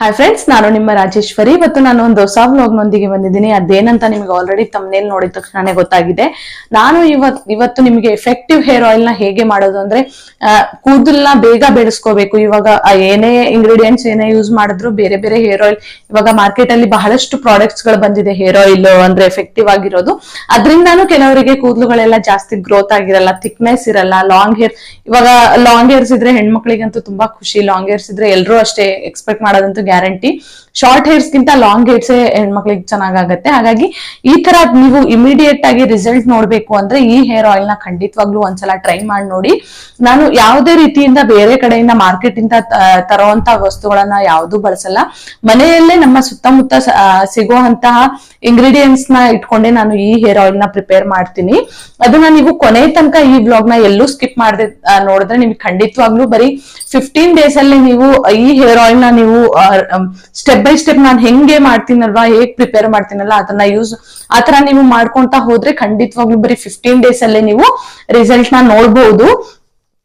Hi friends ನಾನು ನಿಮ್ಮ ರಾಜೇಶ್ವರಿ ಇವತ್ತು ನಾನು ಒಂದು ಹೊಸ ವ್ಲಾಗ್ ನೊಂದಿಗೆ ಬಂದಿದ್ದೀನಿ. ಅದೇನಂತ ನಿಮ್ಗೆ ಆಲ್ರೆಡಿ ತಮ್ಮನೇಲಿ ನೋಡಿದ ತಕ್ಷಣನೇ ಗೊತ್ತಾಗಿದೆ. ನಾನು ಇವತ್, ಇವತ್ತು ನಿಮಗೆ ಎಫೆಕ್ಟಿವ್ ಹೇರ್ ಆಯಿಲ್ನ ಹೇಗೆ ಮಾಡೋದು ಅಂದ್ರೆ ಕೂದಲ್ನ ಬೇಗ ಬೆಳೆಸ್ಕೋಬೇಕು. ಇವಾಗ ಏನೇ ಇಂಗ್ರೀಡಿಯೆಂಟ್ಸ್ ಏನೇ ಯೂಸ್ ಮಾಡಿದ್ರು ಬೇರೆ ಬೇರೆ ಹೇರ್ ಆಯಿಲ್ ಇವಾಗ ಮಾರ್ಕೆಟ್ ಅಲ್ಲಿ ಬಹಳಷ್ಟು ಪ್ರಾಡಕ್ಟ್ಸ್ಗಳು ಬಂದಿದೆ ಹೇರ್ ಆಯಿಲ್ ಅಂದ್ರೆ ಎಫೆಕ್ಟಿವ್ ಆಗಿರೋದು. ಅದರಿಂದಾನು ಕೆಲವರಿಗೆ ಕೂದಲುಗಳೆಲ್ಲ ಜಾಸ್ತಿ ಗ್ರೋತ್ ಆಗಿರಲ್ಲ ಥಿಕ್ನೆಸ್ ಇರಲ್ಲ ಲಾಂಗ್ ಹೇರ್ ಇವಾಗ ಲಾಂಗ್ ಹೇರ್ಸ್ ಇದ್ರೆ ಹೆಣ್ಮಕ್ಳಿಗಂತೂ ತುಂಬಾ ಖುಷಿ. ಲಾಂಗ್ ಹೇರ್ಸ್ ಇದ್ರೆ ಎಲ್ಲರೂ ಅಷ್ಟೇ ಎಕ್ಸ್ಪೆಕ್ಟ್ ಮಾಡೋದಂತೂ ಗ್ಯಾರಂಟಿ. ಶಾರ್ಟ್ ಹೇರ್ಸ್ ಗಿಂತ ಲಾಂಗ್ ಹೇರ್ಸ್ ಹೆಣ್ಮಕ್ಳಿಗೆ ಚೆನ್ನಾಗಾಗತ್ತೆ. ಹಾಗಾಗಿ ಈ ತರ ನೀವು ಇಮಿಡಿಯೇಟ್ ಆಗಿ ರಿಸಲ್ಟ್ ನೋಡ್ಬೇಕು ಅಂದ್ರೆ ಈ ಹೇರ್ ಆಯಿಲ್ನ ಖಂಡಿತವಾಗ್ಲೂ ಒಂದ್ಸಲ ಟ್ರೈ ಮಾಡಿ ನೋಡಿ. ನಾನು ಯಾವುದೇ ರೀತಿಯಿಂದ ಬೇರೆ ಕಡೆಯಿಂದ ಮಾರ್ಕೆಟ್ ಇಂದ ತರುವಂತ ವಸ್ತುಗಳನ್ನ ಯಾವುದು ಬಳಸಲ್ಲ. ಮನೆಯಲ್ಲೇ ನಮ್ಮ ಸುತ್ತಮುತ್ತ ಸಿಗುವಂತಹ ಇಂಗ್ರೀಡಿಯೆಂಟ್ಸ್ನ ಇಟ್ಕೊಂಡೆ ನಾನು ಈ ಹೇರ್ ಆಯಿಲ್ನ ಪ್ರಿಪೇರ್ ಮಾಡ್ತೀನಿ. ಅದನ್ನ ನೀವು ಕೊನೆ ತನಕ ಈ ಬ್ಲಾಗ್ನ ಎಲ್ಲೂ ಸ್ಕಿಪ್ ಮಾಡದೆ ನೋಡಿದ್ರೆ ನಿಮ್ಗೆ ಖಂಡಿತವಾಗ್ಲೂ ಬರೀ ಫಿಫ್ಟೀನ್ ಡೇಸ್ ಅಲ್ಲಿ ನೀವು ಈ ಹೇರ್ ಆಯಿಲ್ನ ನೀವು ಸ್ಟೆಪ್ ಬೈ ಸ್ಟೆಪ್ ನಾನು ಹೆಂಗೆ ಮಾಡ್ತೀನಲ್ವಾ, ಹೇಗ್ ಪ್ರಿಪೇರ್ ಮಾಡ್ತೀನಲ್ಲ, ಅದನ್ನ ಯೂಸ್ ಆತರ ನೀವು ಮಾಡ್ಕೊಂತ ಹೋದ್ರೆ ಖಂಡಿತವಾಗ್ಲೂ ಬರೀ ಫಿಫ್ಟೀನ್ ಡೇಸ್ ಅಲ್ಲೇ ನೀವು ರಿಸಲ್ಟ್ನ ನೋಡ್ಬಹುದು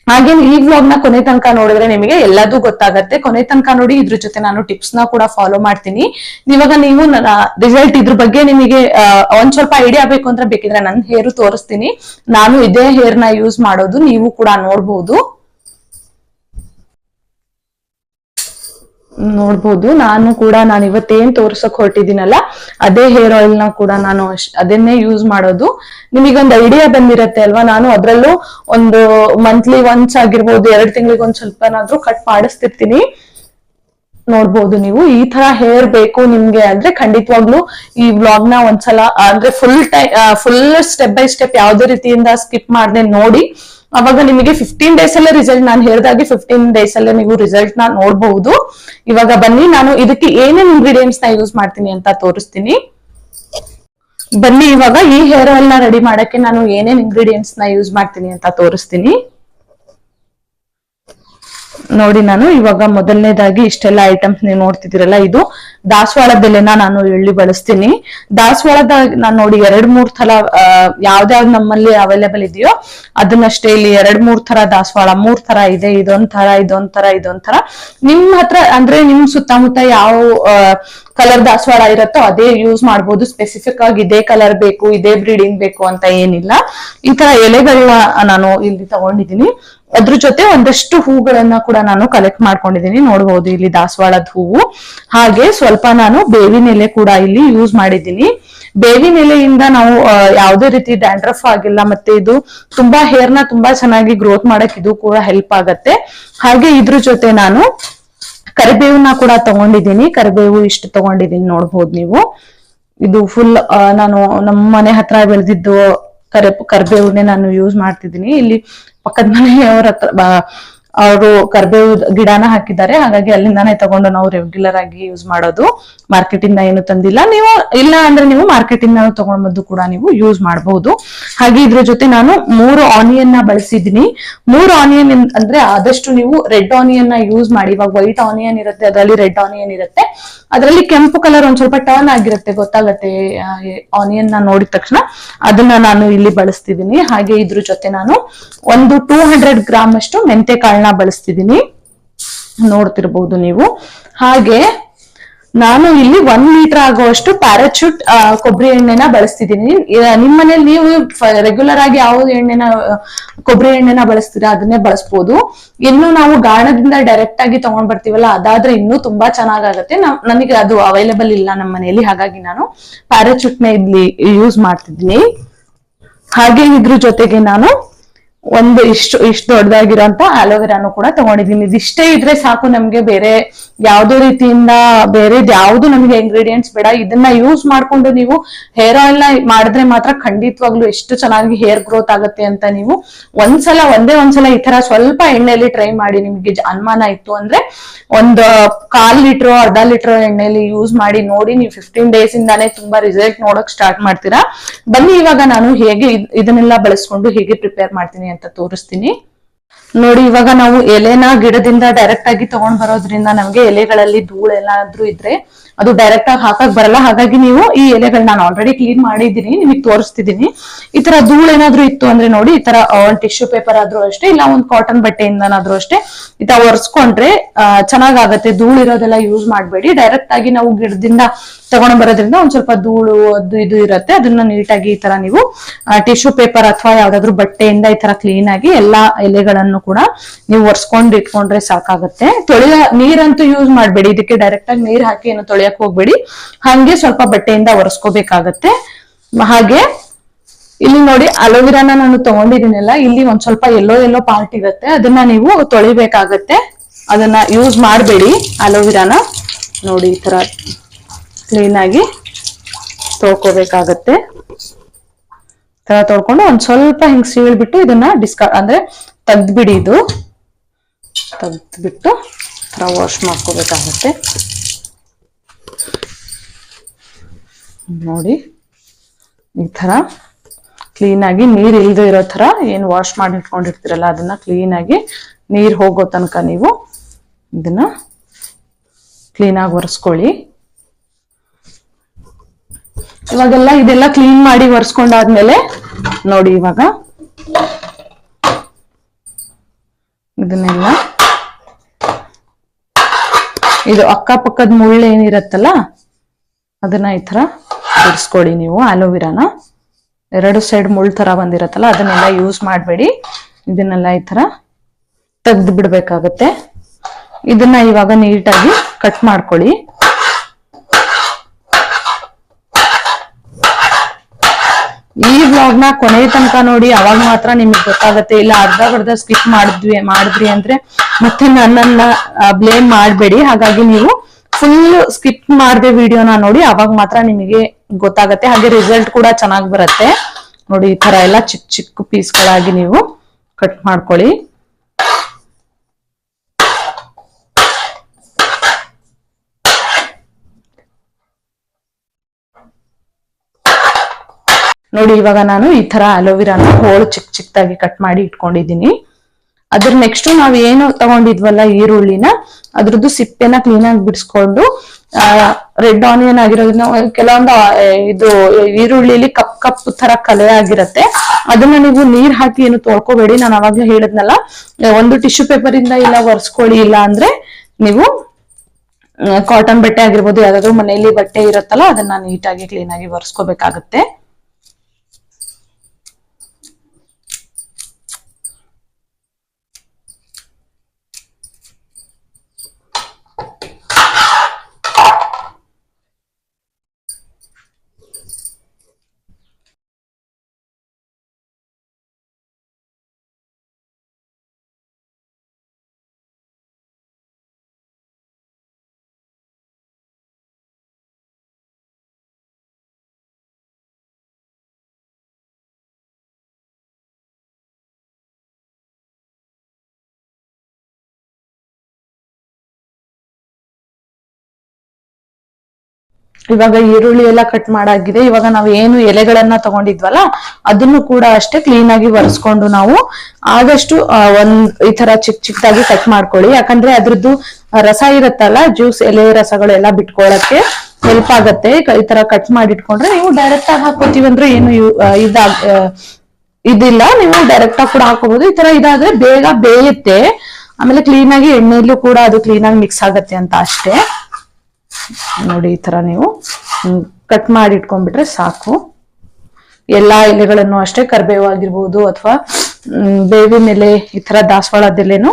ಹಾಗೆ ಈ ವ್ಲಾಗ್ನ ಕೊನೆ ತನಕ ನೋಡಿದ್ರೆ ನಿಮಗೆ ಎಲ್ಲದೂ ಗೊತ್ತಾಗತ್ತೆ. ಕೊನೆ ತನಕ ನೋಡಿ ಇದ್ರ ಜೊತೆ ನಾನು ಟಿಪ್ಸ್ನ ಕೂಡ ಫಾಲೋ ಮಾಡ್ತೀನಿ. ಇವಾಗ ನೀವು ರಿಸಲ್ಟ್ ಇದ್ರ ಬಗ್ಗೆ ನಿಮಗೆ ಒಂದ್ ಸ್ವಲ್ಪ ಐಡಿಯಾ ಬೇಕು ಅಂದ್ರೆ ಬೇಕಿದ್ರೆ ನನ್ನ ಹೇರು ತೋರಿಸ್ತೀನಿ. ನಾನು ಇದೇ ಹೇರ್ನ ಯೂಸ್ ಮಾಡೋದು ನೀವು ಕೂಡ ನೋಡ್ಬೋದು. ನೋಡ್ಬೋದು. ನಾನು ಕೂಡ ನಾನು ಇವತ್ತೇನ್ ತೋರ್ಸಕ್ ಹೊರಟಿದ್ದೀನಲ್ಲ, ಅದೇ ಹೇರ್ ಆಯಿಲ್ನ ಕೂಡ ನಾನು ಅದನ್ನೇ ಯೂಸ್ ಮಾಡೋದು. ನಿಮಗೊಂದು ಐಡಿಯಾ ಬಂದಿರತ್ತೆ ಅಲ್ವಾ? ನಾನು ಅದ್ರಲ್ಲೂ ಒಂದು ಮಂತ್ಲಿ ಒನ್ಸ್ ಆಗಿರ್ಬೋದು, ಎರಡ್ ತಿಂಗಳಿಗೆ ಒಂದ್ ಸ್ವಲ್ಪನಾದ್ರೂ ಕಟ್ ಮಾಡಿಸ್ತಿರ್ತೀನಿ. ನೋಡ್ಬೋದು ನೀವು. ಈ ತರ ಹೇರ್ ಬೇಕು ನಿಮ್ಗೆ ಅಂದ್ರೆ ಖಂಡಿತವಾಗ್ಲೂ ಈ ವ್ಲಾಗ್ನ ಒಂದ್ಸಲ, ಅಂದ್ರೆ full time full step by step ಯಾವ್ದೇ ರೀತಿಯಿಂದ ಸ್ಕಿಪ್ ಮಾಡದೆ ನೋಡಿ. ಅವಾಗ ನಿಮಗೆ ಫಿಫ್ಟೀನ್ ಡೇಸ್ ಅಲ್ಲೇ ರಿಸಲ್ಟ್ ನಾನು ಹೇಳ್ದಾಗೆ ಫಿಫ್ಟೀನ್ ಡೇಸ್ ಅಲ್ಲೇ ನೀವು ರಿಸಲ್ಟ್ನ ನೋಡಬಹುದು. ಇವಾಗ ಬನ್ನಿ, ನಾನು ಇದಕ್ಕೆ ಏನೇನ್ ಇಂಗ್ರೀಡಿಯೆಂಟ್ಸ್ನ ಯೂಸ್ ಮಾಡ್ತೀನಿ ಅಂತ ತೋರಿಸ್ತೀನಿ. ಬನ್ನಿ, ಇವಾಗ ಈ ಹೇರ್ ಆಯಿಲ್ನ ರೆಡಿ ಮಾಡಕ್ಕೆ ನಾನು ಏನೇನ್ ಇಂಗ್ರೀಡಿಯೆಂಟ್ಸ್ನ ಯೂಸ್ ಮಾಡ್ತೀನಿ ಅಂತ ತೋರಿಸ್ತೀನಿ. ನೋಡಿ ನಾನು, ಇವಾಗ ಮೊದಲನೇದಾಗಿ ಇಷ್ಟೆಲ್ಲ ಐಟಮ್ಸ್ ನೀವು ನೋಡ್ತಿದ್ದೀರಲ್ಲ, ಇದು ದಾಸವಾಳದ ಎಲೆನ ನಾನು ಎಳ್ಳಿ ಬಳಸ್ತೀನಿ. ದಾಸವಾಳದ ನಾನು ನೋಡಿ ಎರಡ್ ಮೂರ್ ತರ ಯಾವ್ದ್ಯಾವ್ದು ನಮ್ಮಲ್ಲಿ ಅವೈಲೇಬಲ್ ಇದೆಯೋ ಅದನ್ನಷ್ಟೇ ಇಲ್ಲಿ ಎರಡ್ ಮೂರ್ ತರ ದಾಸವಾಳ, ಮೂರ್ ತರ ಇದೆ, ಇದೊಂದ್ ತರ ಇದೊಂದ್ ತರ ಇದೊಂದ್ ತರ ನಿಮ್ ಹತ್ರ ಅಂದ್ರೆ ನಿಮ್ ಸುತ್ತಮುತ್ತ ಯಾವ ಕಲರ್ ದಾಸವಾಳ ಇರುತ್ತೋ ಅದೇ ಯೂಸ್ ಮಾಡ್ಬೋದು. ಸ್ಪೆಸಿಫಿಕ್ ಆಗಿ ಇದೇ ಕಲರ್ ಬೇಕು, ಇದೇ ಬ್ರೀಡಿಂಗ್ ಬೇಕು ಅಂತ ಏನಿಲ್ಲ. ಈ ತರ ಎಲೆಗಳನ್ನ ನಾನು ಇಲ್ಲಿ ತಗೊಂಡಿದ್ದೀನಿ. ಅದ್ರ ಜೊತೆ ಒಂದಷ್ಟು ಹೂಗಳನ್ನ ಕೂಡ ನಾನು ಕಲೆಕ್ಟ್ ಮಾಡ್ಕೊಂಡಿದ್ದೀನಿ. ನೋಡ್ಬೋದು ಇಲ್ಲಿ ದಾಸವಾಳದ ಹೂವು. ಹಾಗೆ ಸ್ವಲ್ಪ ನಾನು ಬೇವಿನ ಎಲೆ ಕೂಡ ಇಲ್ಲಿ ಯೂಸ್ ಮಾಡಿದ್ದೀನಿ. ಬೇವಿನ ಎಲೆಯಿಂದ ನಾವು ಯಾವುದೇ ರೀತಿ ಡ್ಯಾಂಡ್ರಫ್ ಆಗಿಲ್ಲ, ಮತ್ತೆ ಇದು ತುಂಬಾ ಹೇರ್ನ ತುಂಬಾ ಚೆನ್ನಾಗಿ ಗ್ರೋತ್ ಮಾಡಕ್ ಇದು ಕೂಡ ಹೆಲ್ಪ್ ಆಗತ್ತೆ. ಹಾಗೆ ಇದ್ರ ಜೊತೆ ನಾನು ಕರಿಬೇವನ್ನ ಕೂಡ ತಗೊಂಡಿದ್ದೀನಿ. ಕರಿಬೇವು ಇಷ್ಟು ತಗೊಂಡಿದ್ದೀನಿ ನೋಡ್ಬೋದು ನೀವು. ಇದು ಫುಲ್ ನಾನು ನಮ್ಮ ಮನೆ ಹತ್ರ ಬೆಳೆದಿದ್ದು ಕರಿ ಕರಿಬೇವನ್ನೇ ನಾನು ಯೂಸ್ ಮಾಡ್ತಿದ್ದೀನಿ. ಇಲ್ಲಿ ಪಕ್ಕದ ಮನೆಯವರ ಹತ್ರ ಅವರು ಕರ್ಬೇವು ಗಿಡನ ಹಾಕಿದ್ದಾರೆ. ಹಾಗಾಗಿ ಅಲ್ಲಿಂದಾನೇ ತಗೊಂಡು ನಾವು ರೆಗ್ಯುಲರ್ ಆಗಿ ಯೂಸ್ ಮಾಡೋದು. ಮಾರ್ಕೆಟ್ ಇಂದ ಏನು ತಂದಿಲ್ಲ. ನೀವು ಇಲ್ಲ ಅಂದ್ರೆ ನೀವು ಮಾರ್ಕೆಟ್ ಇಂದ ತಗೊಂಡ್ ಬಂದು ಕೂಡ ನೀವು ಯೂಸ್ ಮಾಡಬಹುದು ಹಾಗೆ ಇದ್ರ ಜೊತೆ ನಾನು ಮೂರು ಆನಿಯನ್ನ ಬಳಸಿದೀನಿ ಮೂರು ಆನಿಯನ್ ಅಂದ್ರೆ ಆದಷ್ಟು ನೀವು ರೆಡ್ ಆನಿಯನ್ನ ಯೂಸ್ ಮಾಡಿ. ಇವಾಗ ವೈಟ್ ಆನಿಯನ್ ಇರುತ್ತೆ, ಅದರಲ್ಲಿ ರೆಡ್ ಆನಿಯನ್ ಇರುತ್ತೆ. ಅದರಲ್ಲಿ ಕೆಂಪು ಕಲರ್ ಒಂದ್ ಸ್ವಲ್ಪ ಟರ್ನ್ ಆಗಿರುತ್ತೆ, ಗೊತ್ತಾಗತ್ತೆ ಆನಿಯನ್ನ ನೋಡಿದ ತಕ್ಷಣ. ಅದನ್ನ ನಾನು ಇಲ್ಲಿ ಬಳಸ್ತಿದ್ದೀನಿ. ಹಾಗೆ ಇದ್ರ ಜೊತೆ ನಾನು ಒಂದು ಟೂ ಹಂಡ್ರೆಡ್ ಗ್ರಾಮ್ ಅಷ್ಟು ಮೆಂತೆ ಕಾಳನ್ನ ಬಳಸ್ತಿದ್ದೀನಿ ನೋಡ್ತಿರ್ಬೋದು ನೀವು. ಹಾಗೆ ನಾನು ಇಲ್ಲಿ ಒನ್ ಲೀಟರ್ ಆಗುವಷ್ಟು ಪ್ಯಾರಾಚೂಟ್ ಕೊಬ್ಬರಿ ಎಣ್ಣೆನ ಬಳಸ್ತಿದ್ದೀನಿ ನಿಮ್ಮ ನಿಮ್ ಮನೇಲಿ ನೀವು ರೆಗ್ಯುಲರ್ ಆಗಿ ಯಾವ ಎಣ್ಣೆನ, ಕೊಬ್ಬರಿ ಎಣ್ಣೆನ ಬಳಸ್ತೀರಾ? ಅದನ್ನೇ ಬಳಸ್ಬೋದು. ಇನ್ನು ನಾವು ಗಾಣದಿಂದ ಡೈರೆಕ್ಟ್ ಆಗಿ ತಗೊಂಡ್ ಬರ್ತೀವಲ್ಲ ಅದಾದ್ರೆ ಇನ್ನೂ ತುಂಬಾ ಚೆನ್ನಾಗಾಗತ್ತೆ. ನನಗೆ ಅದು ಅವೈಲೇಬಲ್ ಇಲ್ಲ ನಮ್ಮ ಮನೆಯಲ್ಲಿ ಹಾಗಾಗಿ ನಾನು ಪ್ಯಾರಾಚೂಟ್ನ ಇಲ್ಲಿ ಯೂಸ್ ಮಾಡ್ತಿದ್ದೀನಿ. ಹಾಗೆ ಇದ್ರ ಜೊತೆಗೆ ನಾನು ಒಂದು ಇಷ್ಟು ಇಷ್ಟು ದೊಡ್ಡದಾಗಿರೋಂತ ಆಲೋವೆರಾನು ಕೂಡ ತಗೊಂಡಿದ್ದೀನಿ. ಇದಿಷ್ಟೇ ಇದ್ರೆ ಸಾಕು ನಮ್ಗೆ ಬೇರೆ ಯಾವ್ದೋ ರೀತಿಯಿಂದ ಬೇರೆ ಯಾವ್ದು ನಮ್ಗೆ ಇಂಗ್ರೀಡಿಯೆಂಟ್ಸ್ ಬೇಡ. ಇದನ್ನ ಯೂಸ್ ಮಾಡ್ಕೊಂಡು ನೀವು ಹೇರ್ ಆಯಿಲ್ನ ಮಾಡಿದ್ರೆ ಮಾತ್ರ ಖಂಡಿತವಾಗ್ಲು ಎಷ್ಟು ಚೆನ್ನಾಗಿ ಹೇರ್ ಗ್ರೋತ್ ಆಗುತ್ತೆ ಅಂತ ನೀವು ಒಂದ್ಸಲ, ಒಂದೇ ಒಂದ್ಸಲ ಈ ತರ ಸ್ವಲ್ಪ ಎಣ್ಣೆಯಲ್ಲಿ ಟ್ರೈ ಮಾಡಿ ನಿಮ್ಗೆ ಅನುಮಾನ ಇತ್ತು ಅಂದ್ರೆ ಒಂದು ಕಾಲ್ ಲೀಟರ್, ಅರ್ಧ ಲೀಟರ್ ಎಣ್ಣೆಲಿ ಯೂಸ್ ಮಾಡಿ ನೋಡಿ ನೀವು ಫಿಫ್ಟೀನ್ ಡೇಸ್ ಇಂದಾನೇ ತುಂಬಾ ರಿಸಲ್ಟ್ ನೋಡಕ್ ಸ್ಟಾರ್ಟ್ ಮಾಡ್ತೀರಾ. ಬನ್ನಿ ಇವಾಗ ನಾನು ಹೇಗೆ ಇದ್- ಇದನ್ನೆಲ್ಲ ಬಳಸ್ಕೊಂಡು ಹೇಗೆ ಪ್ರಿಪೇರ್ ಮಾಡ್ತೀನಿ ಅಂತ ತೋರಿಸ್ತೀನಿ. ನೋಡಿ, ಇವಾಗ ನಾವು ಎಲೆನ ಗಿಡದಿಂದ ಡೈರೆಕ್ಟ್ ಆಗಿ ತಗೊಂಡ್ ಬರೋದ್ರಿಂದ ನಮ್ಗೆ ಎಲೆಗಳಲ್ಲಿ ಧೂಳು ಎಲ್ಲಾದ್ರೂ ಇದ್ರೆ ಅದು ಡೈರೆಕ್ಟ್ ಆಗಿ ಹಾಕಕ್ ಬರಲ್ಲ. ಹಾಗಾಗಿ ನೀವು ಈ ಎಲೆಗಳನ್ನ ನಾನು ಆಲ್ರೆಡಿ ಕ್ಲೀನ್ ಮಾಡಿದೀನಿ ನಿಮಗೆ ತೋರಿಸ್ತಿದೀನಿ. ಈ ತರ ಧೂಳು ಏನಾದ್ರೂ ಇತ್ತು ಅಂದ್ರೆ ನೋಡಿ, ಈ ತರ ಒಂದ್ ಟಿಶ್ಯೂ ಪೇಪರ್ ಆದ್ರೂ ಅಷ್ಟೇ, ಇಲ್ಲ ಒಂದ್ ಕಾಟನ್ ಬಟ್ಟೆಯಿಂದನಾದ್ರೂ ಅಷ್ಟೇ, ಈ ತರ ಒರೆಸ್ಕೊಂಡ್ರೆ ಚೆನ್ನಾಗಾಗತ್ತೆ. ಧೂಳು ಇರೋದೆಲ್ಲ ಯೂಸ್ ಮಾಡಬೇಡಿ. ಡೈರೆಕ್ಟ್ ಆಗಿ ನಾವು ಗಿಡದಿಂದ ತಗೊಂಡ್ ಬರೋದ್ರಿಂದ ಒಂದ್ ಸ್ವಲ್ಪ ಧೂಳು, ಅದು ಇದು ಇರುತ್ತೆ. ಅದನ್ನ ನೀಟಾಗಿ ಈ ತರ ನೀವು ಟಿಶ್ಯೂ ಪೇಪರ್ ಅಥವಾ ಯಾವ್ದಾದ್ರು ಬಟ್ಟೆಯಿಂದ ಈ ತರ ಕ್ಲೀನ್ ಆಗಿ ಎಲ್ಲಾ ಎಲೆಗಳನ್ನು ಕೂಡ ನೀವು ಒರೆಸ್ಕೊಂಡು ಇಟ್ಕೊಂಡ್ರೆ ಸಾಕಾಗುತ್ತೆ. ತೊಳೆಯ ನೀರಂತೂ ಯೂಸ್ ಮಾಡಬೇಡಿ. ಇದಕ್ಕೆ ಡೈರೆಕ್ಟ್ ಆಗಿ ನೀರ್ ಹಾಕಿ ಏನು ತೊಳೆಯಕ್ ಹೋಗ್ಬೇಡಿ. ಹಂಗೆ ಸ್ವಲ್ಪ ಬಟ್ಟೆಯಿಂದ ಒರೆಸ್ಕೋಬೇಕಾಗತ್ತೆ. ಹಾಗೆ ಇಲ್ಲಿ ನೋಡಿ ಅಲೋವಿರಾನ ನಾನು ತಗೊಂಡಿದ್ದೀನಲ್ಲ, ಇಲ್ಲಿ ಒಂದ್ ಸ್ವಲ್ಪ ಎಲ್ಲೋ ಎಲ್ಲೋ ಪಾರ್ಟ್ ಇರುತ್ತೆ. ಅದನ್ನ ನೀವು ತೊಳಿಬೇಕಾಗತ್ತೆ. ಅದನ್ನ ಯೂಸ್ ಮಾಡಬೇಡಿ ಅಲೋವಿರಾನ. ನೋಡಿ ಈ ತರ ಕ್ಲೀನ್ ಆಗಿ ತೊಳ್ಕೋಬೇಕಾಗತ್ತೆ. ತರ ತೊಳ್ಕೊಂಡು ಒಂದ್ ಸ್ವಲ್ಪ ಹಿಂಗ್ ಸೀಳ್ಬಿಟ್ಟು ಇದನ್ನ ಡಿಸ್ಕ ಅಂದ್ರೆ ತೆಗ್ದ್ಬಿಡಿ ಇದು ತೆಗ್ದ್ಬಿಟ್ಟು ಥರ ವಾಶ್ ಮಾಡ್ಕೋಬೇಕಾಗುತ್ತೆ. ನೋಡಿ, ಈ ತರ ಕ್ಲೀನಾಗಿ ನೀರು ಇಲ್ಲದೆ ಇರೋ ಥರ ಏನು ವಾಶ್ ಮಾಡಿ ಇಟ್ಕೊಂಡಿರ್ತೀರಲ್ಲ, ಅದನ್ನ ಕ್ಲೀನಾಗಿ ನೀರು ಹೋಗೋ ತನಕ ನೀವು ಇದನ್ನ ಕ್ಲೀನಾಗಿ ಒರೆಸ್ಕೊಳ್ಳಿ. ಇವಾಗೆಲ್ಲ ಇದೆಲ್ಲ ಕ್ಲೀನ್ ಮಾಡಿ ಒರೆಸ್ಕೊಂಡಾದ್ಮೇಲೆ ನೋಡಿ ಇವಾಗ ಇದನ್ನೆಲ್ಲ ಇದು ಅಕ್ಕಪಕ್ಕದ ಮುಳ್ಳು ಏನಿರತ್ತಲ್ಲ, ಅದನ್ನ ಈ ತರ ಬಿಡಿಸ್ಕೊಡಿ ನೀವು ಅಲೋವಿರಾನ ಎರಡು ಸೈಡ್ ಮುಳ್ಳು ತರ ಬಂದಿರತ್ತಲ್ಲ, ಅದನ್ನೆಲ್ಲ ಯೂಸ್ ಮಾಡಬೇಡಿ. ಇದನ್ನೆಲ್ಲ ಈ ತರ ತೆಗ್ದು ಬಿಡ್ಬೇಕಾಗತ್ತೆ ಇದನ್ನ ಇವಾಗ ನೀಟಾಗಿ ಕಟ್ ಮಾಡ್ಕೊಳ್ಳಿ. ಈ ಬ್ಲಾಗ್ನ ಕೊನೆಯ ತನಕ ನೋಡಿ, ಅವಾಗ ಮಾತ್ರ ನಿಮ್ಗೆ ಗೊತ್ತಾಗತ್ತೆ. ಇಲ್ಲ, ಅರ್ಧ ಅರ್ಧ ಸ್ಕಿಪ್ ಮಾಡಿದ್ವಿ, ಮಾಡಿದ್ರಿ ಅಂದ್ರೆ ಮತ್ತೆ ನನ್ನನ್ನ ಬ್ಲೇಮ್ ಮಾಡಬೇಡಿ. ಹಾಗಾಗಿ ನೀವು ಫುಲ್ ಸ್ಕಿಪ್ ಮಾಡದೆ ವಿಡಿಯೋನ ನೋಡಿ, ಅವಾಗ ಮಾತ್ರ ನಿಮಗೆ ಗೊತ್ತಾಗತ್ತೆ. ಹಾಗೆ ರಿಸಲ್ಟ್ ಕೂಡ ಚೆನ್ನಾಗಿ ಬರುತ್ತೆ. ನೋಡಿ, ಈ ತರ ಎಲ್ಲ ಚಿಕ್ಕ ಚಿಕ್ಕ ಪೀಸ್ಗಳಾಗಿ ನೀವು ಕಟ್ ಮಾಡ್ಕೊಳ್ಳಿ. ನೋಡಿ, ಇವಾಗ ನಾನು ಈ ತರ ಅಲೋವಿರಾನ ಹೋಳು ಚಿಕ್ಕ ಚಿಕ್ಕದಾಗಿ ಕಟ್ ಮಾಡಿ ಇಟ್ಕೊಂಡಿದ್ದೀನಿ. ಅದ್ರ ನೆಕ್ಸ್ಟ್ ನಾವ್ ಏನು ತಗೊಂಡಿದ್ವಲ್ಲ ಈರುಳ್ಳಿನ, ಅದ್ರದ್ದು ಸಿಪ್ಪೆನ ಕ್ಲೀನ್ ಆಗಿ ಬಿಡಿಸ್ಕೊಂಡು ರೆಡ್ ಆನಿಯನ್ ಆಗಿರೋದ್ರಿಂದ ಕೆಲವೊಂದು ಇದು ಈರುಳ್ಳಿಲಿ ಕಪ್ ಕಪ್ ತರ ಕಲೆ ಆಗಿರತ್ತೆ. ಅದನ್ನ ನೀವು ನೀರ್ ಹಾಕಿ ಏನು ತೊಳ್ಕೊಬೇಡಿ. ನಾನು ಅವಾಗ್ಲೇ ಹೇಳಿದ್ನಲ್ಲ ಒಂದು ಟಿಶ್ಯೂ ಪೇಪರ್ ಇಂದ ಇಲ್ಲ ಒರೆಸ್ಕೊಳ್ಳಿ, ಇಲ್ಲ ಅಂದ್ರೆ ನೀವು ಕಾಟನ್ ಬಟ್ಟೆ ಆಗಿರ್ಬೋದು, ಯಾವ್ದಾದ್ರು ಮನೆಯಲ್ಲಿ ಬಟ್ಟೆ ಇರುತ್ತಲ್ಲ, ಅದನ್ನ ನೀಟಾಗಿ ಕ್ಲೀನ್ ಆಗಿ ಒರೆಸ್ಕೋಬೇಕಾಗತ್ತೆ. ಇವಾಗ ಈರುಳ್ಳಿ ಎಲ್ಲ ಕಟ್ ಮಾಡಾಗಿದೆ. ಇವಾಗ ನಾವು ಏನು ಎಲೆಗಳನ್ನ ತಗೊಂಡಿದ್ವಲ್ಲ, ಅದನ್ನು ಕೂಡ ಅಷ್ಟೇ ಕ್ಲೀನ್ ಆಗಿ ಒರೆಸ್ಕೊಂಡು ನಾವು ಆದಷ್ಟು ಒಂದ್ ಈ ತರ ಚಿಕ್ಕ ಚಿಕ್ಕದಾಗಿ ಕಟ್ ಮಾಡ್ಕೊಳ್ಳಿ. ಯಾಕಂದ್ರೆ ಅದ್ರದ್ದು ರಸ ಇರುತ್ತಲ್ಲ ಜ್ಯೂಸ್ ಎಲೆ ರಸಗಳೆಲ್ಲ ಬಿಟ್ಕೊಳಕ್ಕೆ ಹೆಲ್ಪ್ ಆಗತ್ತೆ. ಈ ತರ ಕಟ್ ಮಾಡಿ ಇಟ್ಕೊಂಡ್ರೆ ನೀವು ಡೈರೆಕ್ಟ್ ಆಗಿ ಹಾಕೋತೀವಿ ಅಂದ್ರೆ ಏನು ಇದಾಗ ಇದಿಲ್ಲ. ನೀವು ಡೈರೆಕ್ಟ್ ಆಗಿ ಕೂಡ ಹಾಕೋಬಹುದು ಈ ತರ ಇದಾದ್ರೆ ಬೇಗ ಬೇಯುತ್ತೆ. ಆಮೇಲೆ ಕ್ಲೀನ್ ಆಗಿ ಎಣ್ಣೆಯಲ್ಲೂ ಕೂಡ ಅದು ಕ್ಲೀನ್ ಆಗಿ ಮಿಕ್ಸ್ ಆಗತ್ತೆ ಅಂತ ಅಷ್ಟೇ. ನೋಡಿ, ಈ ತರ ನೀವು ಕಟ್ ಮಾಡಿ ಇಟ್ಕೊಂಡ್ಬಿಟ್ರೆ ಸಾಕು. ಎಲ್ಲಾ ಎಲೆಗಳನ್ನು ಅಷ್ಟೇ ಕರ್ಬೇವು ಆಗಿರ್ಬೋದು ಅಥವಾ ಬೇವಿನ ಎಲೆ, ಈ ತರ ದಾಸವಾಳದ ಎಲೆನು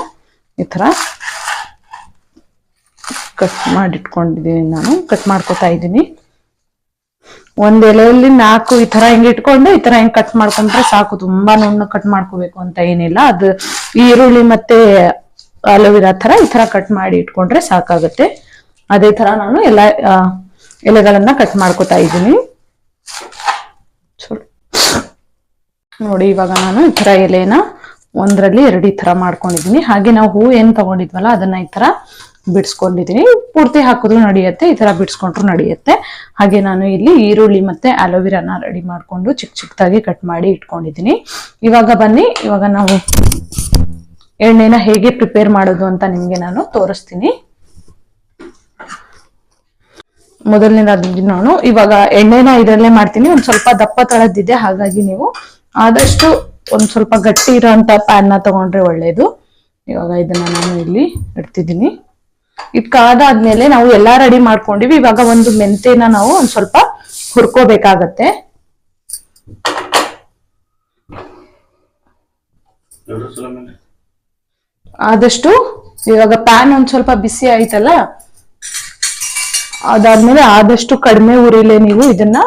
ಈ ತರ ಕಟ್ ಮಾಡಿಟ್ಕೊಂಡಿದ್ದೀನಿ ನಾನು. ಕಟ್ ಮಾಡ್ಕೊತಾ ಇದ್ದೀನಿ. ಒಂದ್ ಎಲೆಯಲ್ಲಿ ನಾಲ್ಕು ಈ ತರ ಹಿಂಗ್ ಇಟ್ಕೊಂಡು ಈ ತರ ಹಿಂಗ್ ಕಟ್ ಮಾಡ್ಕೊಂಡ್ರೆ ಸಾಕು. ತುಂಬಾ ನುಣ್ಣು ಕಟ್ ಮಾಡ್ಕೋಬೇಕು ಅಂತ ಏನಿಲ್ಲ. ಅದು ಈರುಳ್ಳಿ ಮತ್ತೆ ಅಲೋವಿರಾ ತರ ಈ ತರ ಕಟ್ ಮಾಡಿ ಇಟ್ಕೊಂಡ್ರೆ ಸಾಕಾಗುತ್ತೆ. ಅದೇ ತರ ನಾನು ಎಲ್ಲ ಎಲೆಗಳನ್ನ ಕಟ್ ಮಾಡ್ಕೊತಾ ಇದ್ದೀನಿ. ನೋಡಿ, ಇವಾಗ ನಾನು ಈ ತರ ಎಲೆನ ಒಂದ್ರಲ್ಲಿ ಎರಡು ಈ ತರ ಮಾಡ್ಕೊಂಡಿದೀನಿ ಹಾಗೆ ನಾವು ಹೂ ಏನ್ ತಗೊಂಡಿದ್ವಲ್ಲ, ಅದನ್ನ ಈ ತರ ಬಿಡಿಸ್ಕೊಂಡಿದ್ದೀನಿ ಪೂರ್ತಿ ಹಾಕಿದ್ರು ನಡೆಯುತ್ತೆ, ಈ ತರ ಬಿಡಿಸ್ಕೊಂಡ್ರು ನಡೆಯುತ್ತೆ. ಹಾಗೆ ನಾನು ಇಲ್ಲಿ ಈರುಳ್ಳಿ ಮತ್ತೆ ಅಲೋವಿರಾನ ರೆಡಿ ಮಾಡ್ಕೊಂಡು ಚಿಕ್ಕ ಚಿಕ್ಕದಾಗಿ ಕಟ್ ಮಾಡಿ ಇಟ್ಕೊಂಡಿದೀನಿ. ಇವಾಗ ಬನ್ನಿ, ಇವಾಗ ನಾವು ಎಣ್ಣೆನ ಹೇಗೆ ಪ್ರಿಪೇರ್ ಮಾಡೋದು ಅಂತ ನಿಮ್ಗೆ ನಾನು ತೋರಿಸ್ತೀನಿ. ಮೊದಲನೇದಾಗಿ ನಾನು ಇವಾಗ ಎಣ್ಣೆನ ಇದರಲ್ಲೇ ಮಾಡ್ತೀನಿ ಒಂದ್ ಸ್ವಲ್ಪ ದಪ್ಪ ತಳದಿದೆ ಹಾಗಾಗಿ ನೀವು ಆದಷ್ಟು ಒಂದ್ ಸ್ವಲ್ಪ ಗಟ್ಟಿ ಇರೋಂತ ಪ್ಯಾನ್ನ ತಗೊಂಡ್ರೆ ಒಳ್ಳೇದು. ಇವಾಗ ಇದನ್ನ ನಾನು ಇಲ್ಲಿ ಇಡ್ತಿದ್ದೀನಿ. ಇದ್ ಕಾದಾದ್ಮೇಲೆ ನಾವು ಎಲ್ಲಾ ರೆಡಿ ಮಾಡ್ಕೊಂಡಿವಿ. ಇವಾಗ ಒಂದು ಮೆಂತೆನ ನಾವು ಒಂದ್ ಸ್ವಲ್ಪ ಹುರ್ಕೋಬೇಕಾಗತ್ತೆ. ಆದಷ್ಟು ಇವಾಗ ಪ್ಯಾನ್ ಒಂದ್ ಸ್ವಲ್ಪ ಬಿಸಿ ಆಯ್ತಲ್ಲ ಅದಾದ್ಮೇಲೆ ಆದಷ್ಟು ಕಡಿಮೆ ಉರಿಲೆ ನೀವು ಇದನ್ನ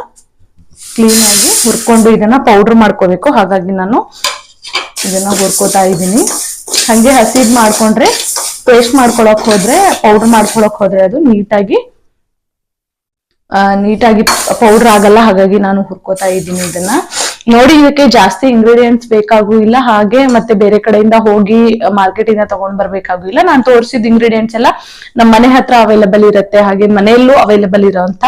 ಕ್ಲೀನ್ ಆಗಿ ಹುರ್ಕೊಂಡು ಇದನ್ನ ಪೌಡರ್ ಮಾಡ್ಕೋಬೇಕು. ಹಾಗಾಗಿ ನಾನು ಇದನ್ನ ಹುರ್ಕೋತಾ ಇದ್ದೀನಿ. ಹಂಗೆ ಹಸಿದ್ ಮಾಡ್ಕೊಂಡ್ರೆ ಪೇಸ್ಟ್ ಮಾಡ್ಕೊಳಕ್ ಹೋದ್ರೆ ಪೌಡರ್ ಮಾಡ್ಕೊಳಕ್ ಹೋದ್ರೆ ಅದು ನೀಟಾಗಿ ನೀಟಾಗಿ ಪೌಡರ್ ಆಗಲ್ಲ. ಹಾಗಾಗಿ ನಾನು ಹುರ್ಕೋತಾ ಇದ್ದೀನಿ ಇದನ್ನ. ನೋಡಿ ಇದಕ್ಕೆ ಜಾಸ್ತಿ ಇಂಗ್ರೀಡಿಯೆಂಟ್ಸ್ ಬೇಕಾಗೂ ಇಲ್ಲ ಹಾಗೆ ಮತ್ತೆ ಬೇರೆ ಕಡೆಯಿಂದ ಹೋಗಿ ಮಾರ್ಕೆಟ್ ಇಂದ ತಗೊಂಡ್ ಬರ್ಬೇಕಾಗೂ ಇಲ್ಲ ನಾನು ತೋರಿಸಿದ ಇಂಗ್ರೀಡಿಯೆಂಟ್ಸ್ ಎಲ್ಲ ನಮ್ಮ ಮನೆ ಹತ್ರ ಅವೈಲಬಲ್ ಇರುತ್ತೆ. ಹಾಗೆ ಮನೆಯಲ್ಲೂ ಅವೈಲಬಲ್ ಇರೋಂತ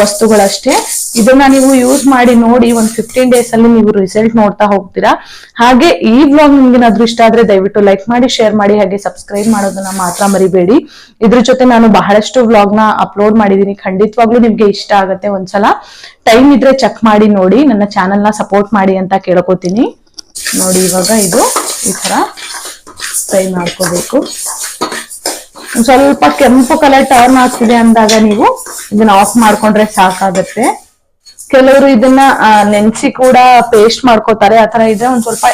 ವಸ್ತುಗಳಷ್ಟೇ. ಇದನ್ನ ನೀವು ಯೂಸ್ ಮಾಡಿ ನೋಡಿ ಒಂದ್ ಫಿಫ್ಟೀನ್ ಡೇಸ್ ಅಲ್ಲಿ ನೀವು ರಿಸಲ್ಟ್ ನೋಡ್ತಾ ಹೋಗ್ತೀರಾ. ಹಾಗೆ ಈ ಬ್ಲಾಗ್ ನಿಮ್ಗೆ ಏನಾದ್ರೂ ಇಷ್ಟ ಆದ್ರೆ ದಯವಿಟ್ಟು ಲೈಕ್ ಮಾಡಿ ಶೇರ್ ಮಾಡಿ, ಹಾಗೆ ಸಬ್ಸ್ಕ್ರೈಬ್ ಮಾಡೋದನ್ನ ಮಾತ್ರ ಮರಿಬೇಡಿ. ಇದ್ರ ಜೊತೆ ನಾನು ಬಹಳಷ್ಟು ವ್ಲಾಗ್ನ ಅಪ್ಲೋಡ್ ಮಾಡಿದೀನಿ. ಖಂಡಿತವಾಗ್ಲೂ ನಿಮ್ಗೆ ಇಷ್ಟ ಆಗತ್ತೆ ಒಂದ್ಸಲ. ಟೈಮ್ ಇದ್ರೆ ಚೆಕ್ ಮಾಡಿ ನೋಡಿ, ನನ್ನ ಚಾನೆಲ್ನ ಸಪೋರ್ಟ್ ಮಾಡಿ ಅಂತ ಕೇಳ್ಕೊತೀನಿ. ನೋಡಿ ಇವಾಗ ಇದು ಈ ತರ ಫ್ರೈ ಮಾಡ್ಕೋಬೇಕು. ಸ್ವಲ್ಪ ಕೆಂಪು ಕಲರ್ ಟರ್ನ್ ಆಗ್ತಿದೆ ಅಂದಾಗ ನೀವು ಇದನ್ನ ಆಫ್ ಮಾಡ್ಕೊಂಡ್ರೆ ಸಾಕಾಗತ್ತೆ. ಕೆಲವರು ಇದನ್ನ ನೆನ್ಸಿ ಕೂಡ ಪೇಸ್ಟ್ ಮಾಡ್ಕೋತಾರೆ. ಆತರ ಇದ್ರೆ ಒಂದ್ ಸ್ವಲ್ಪ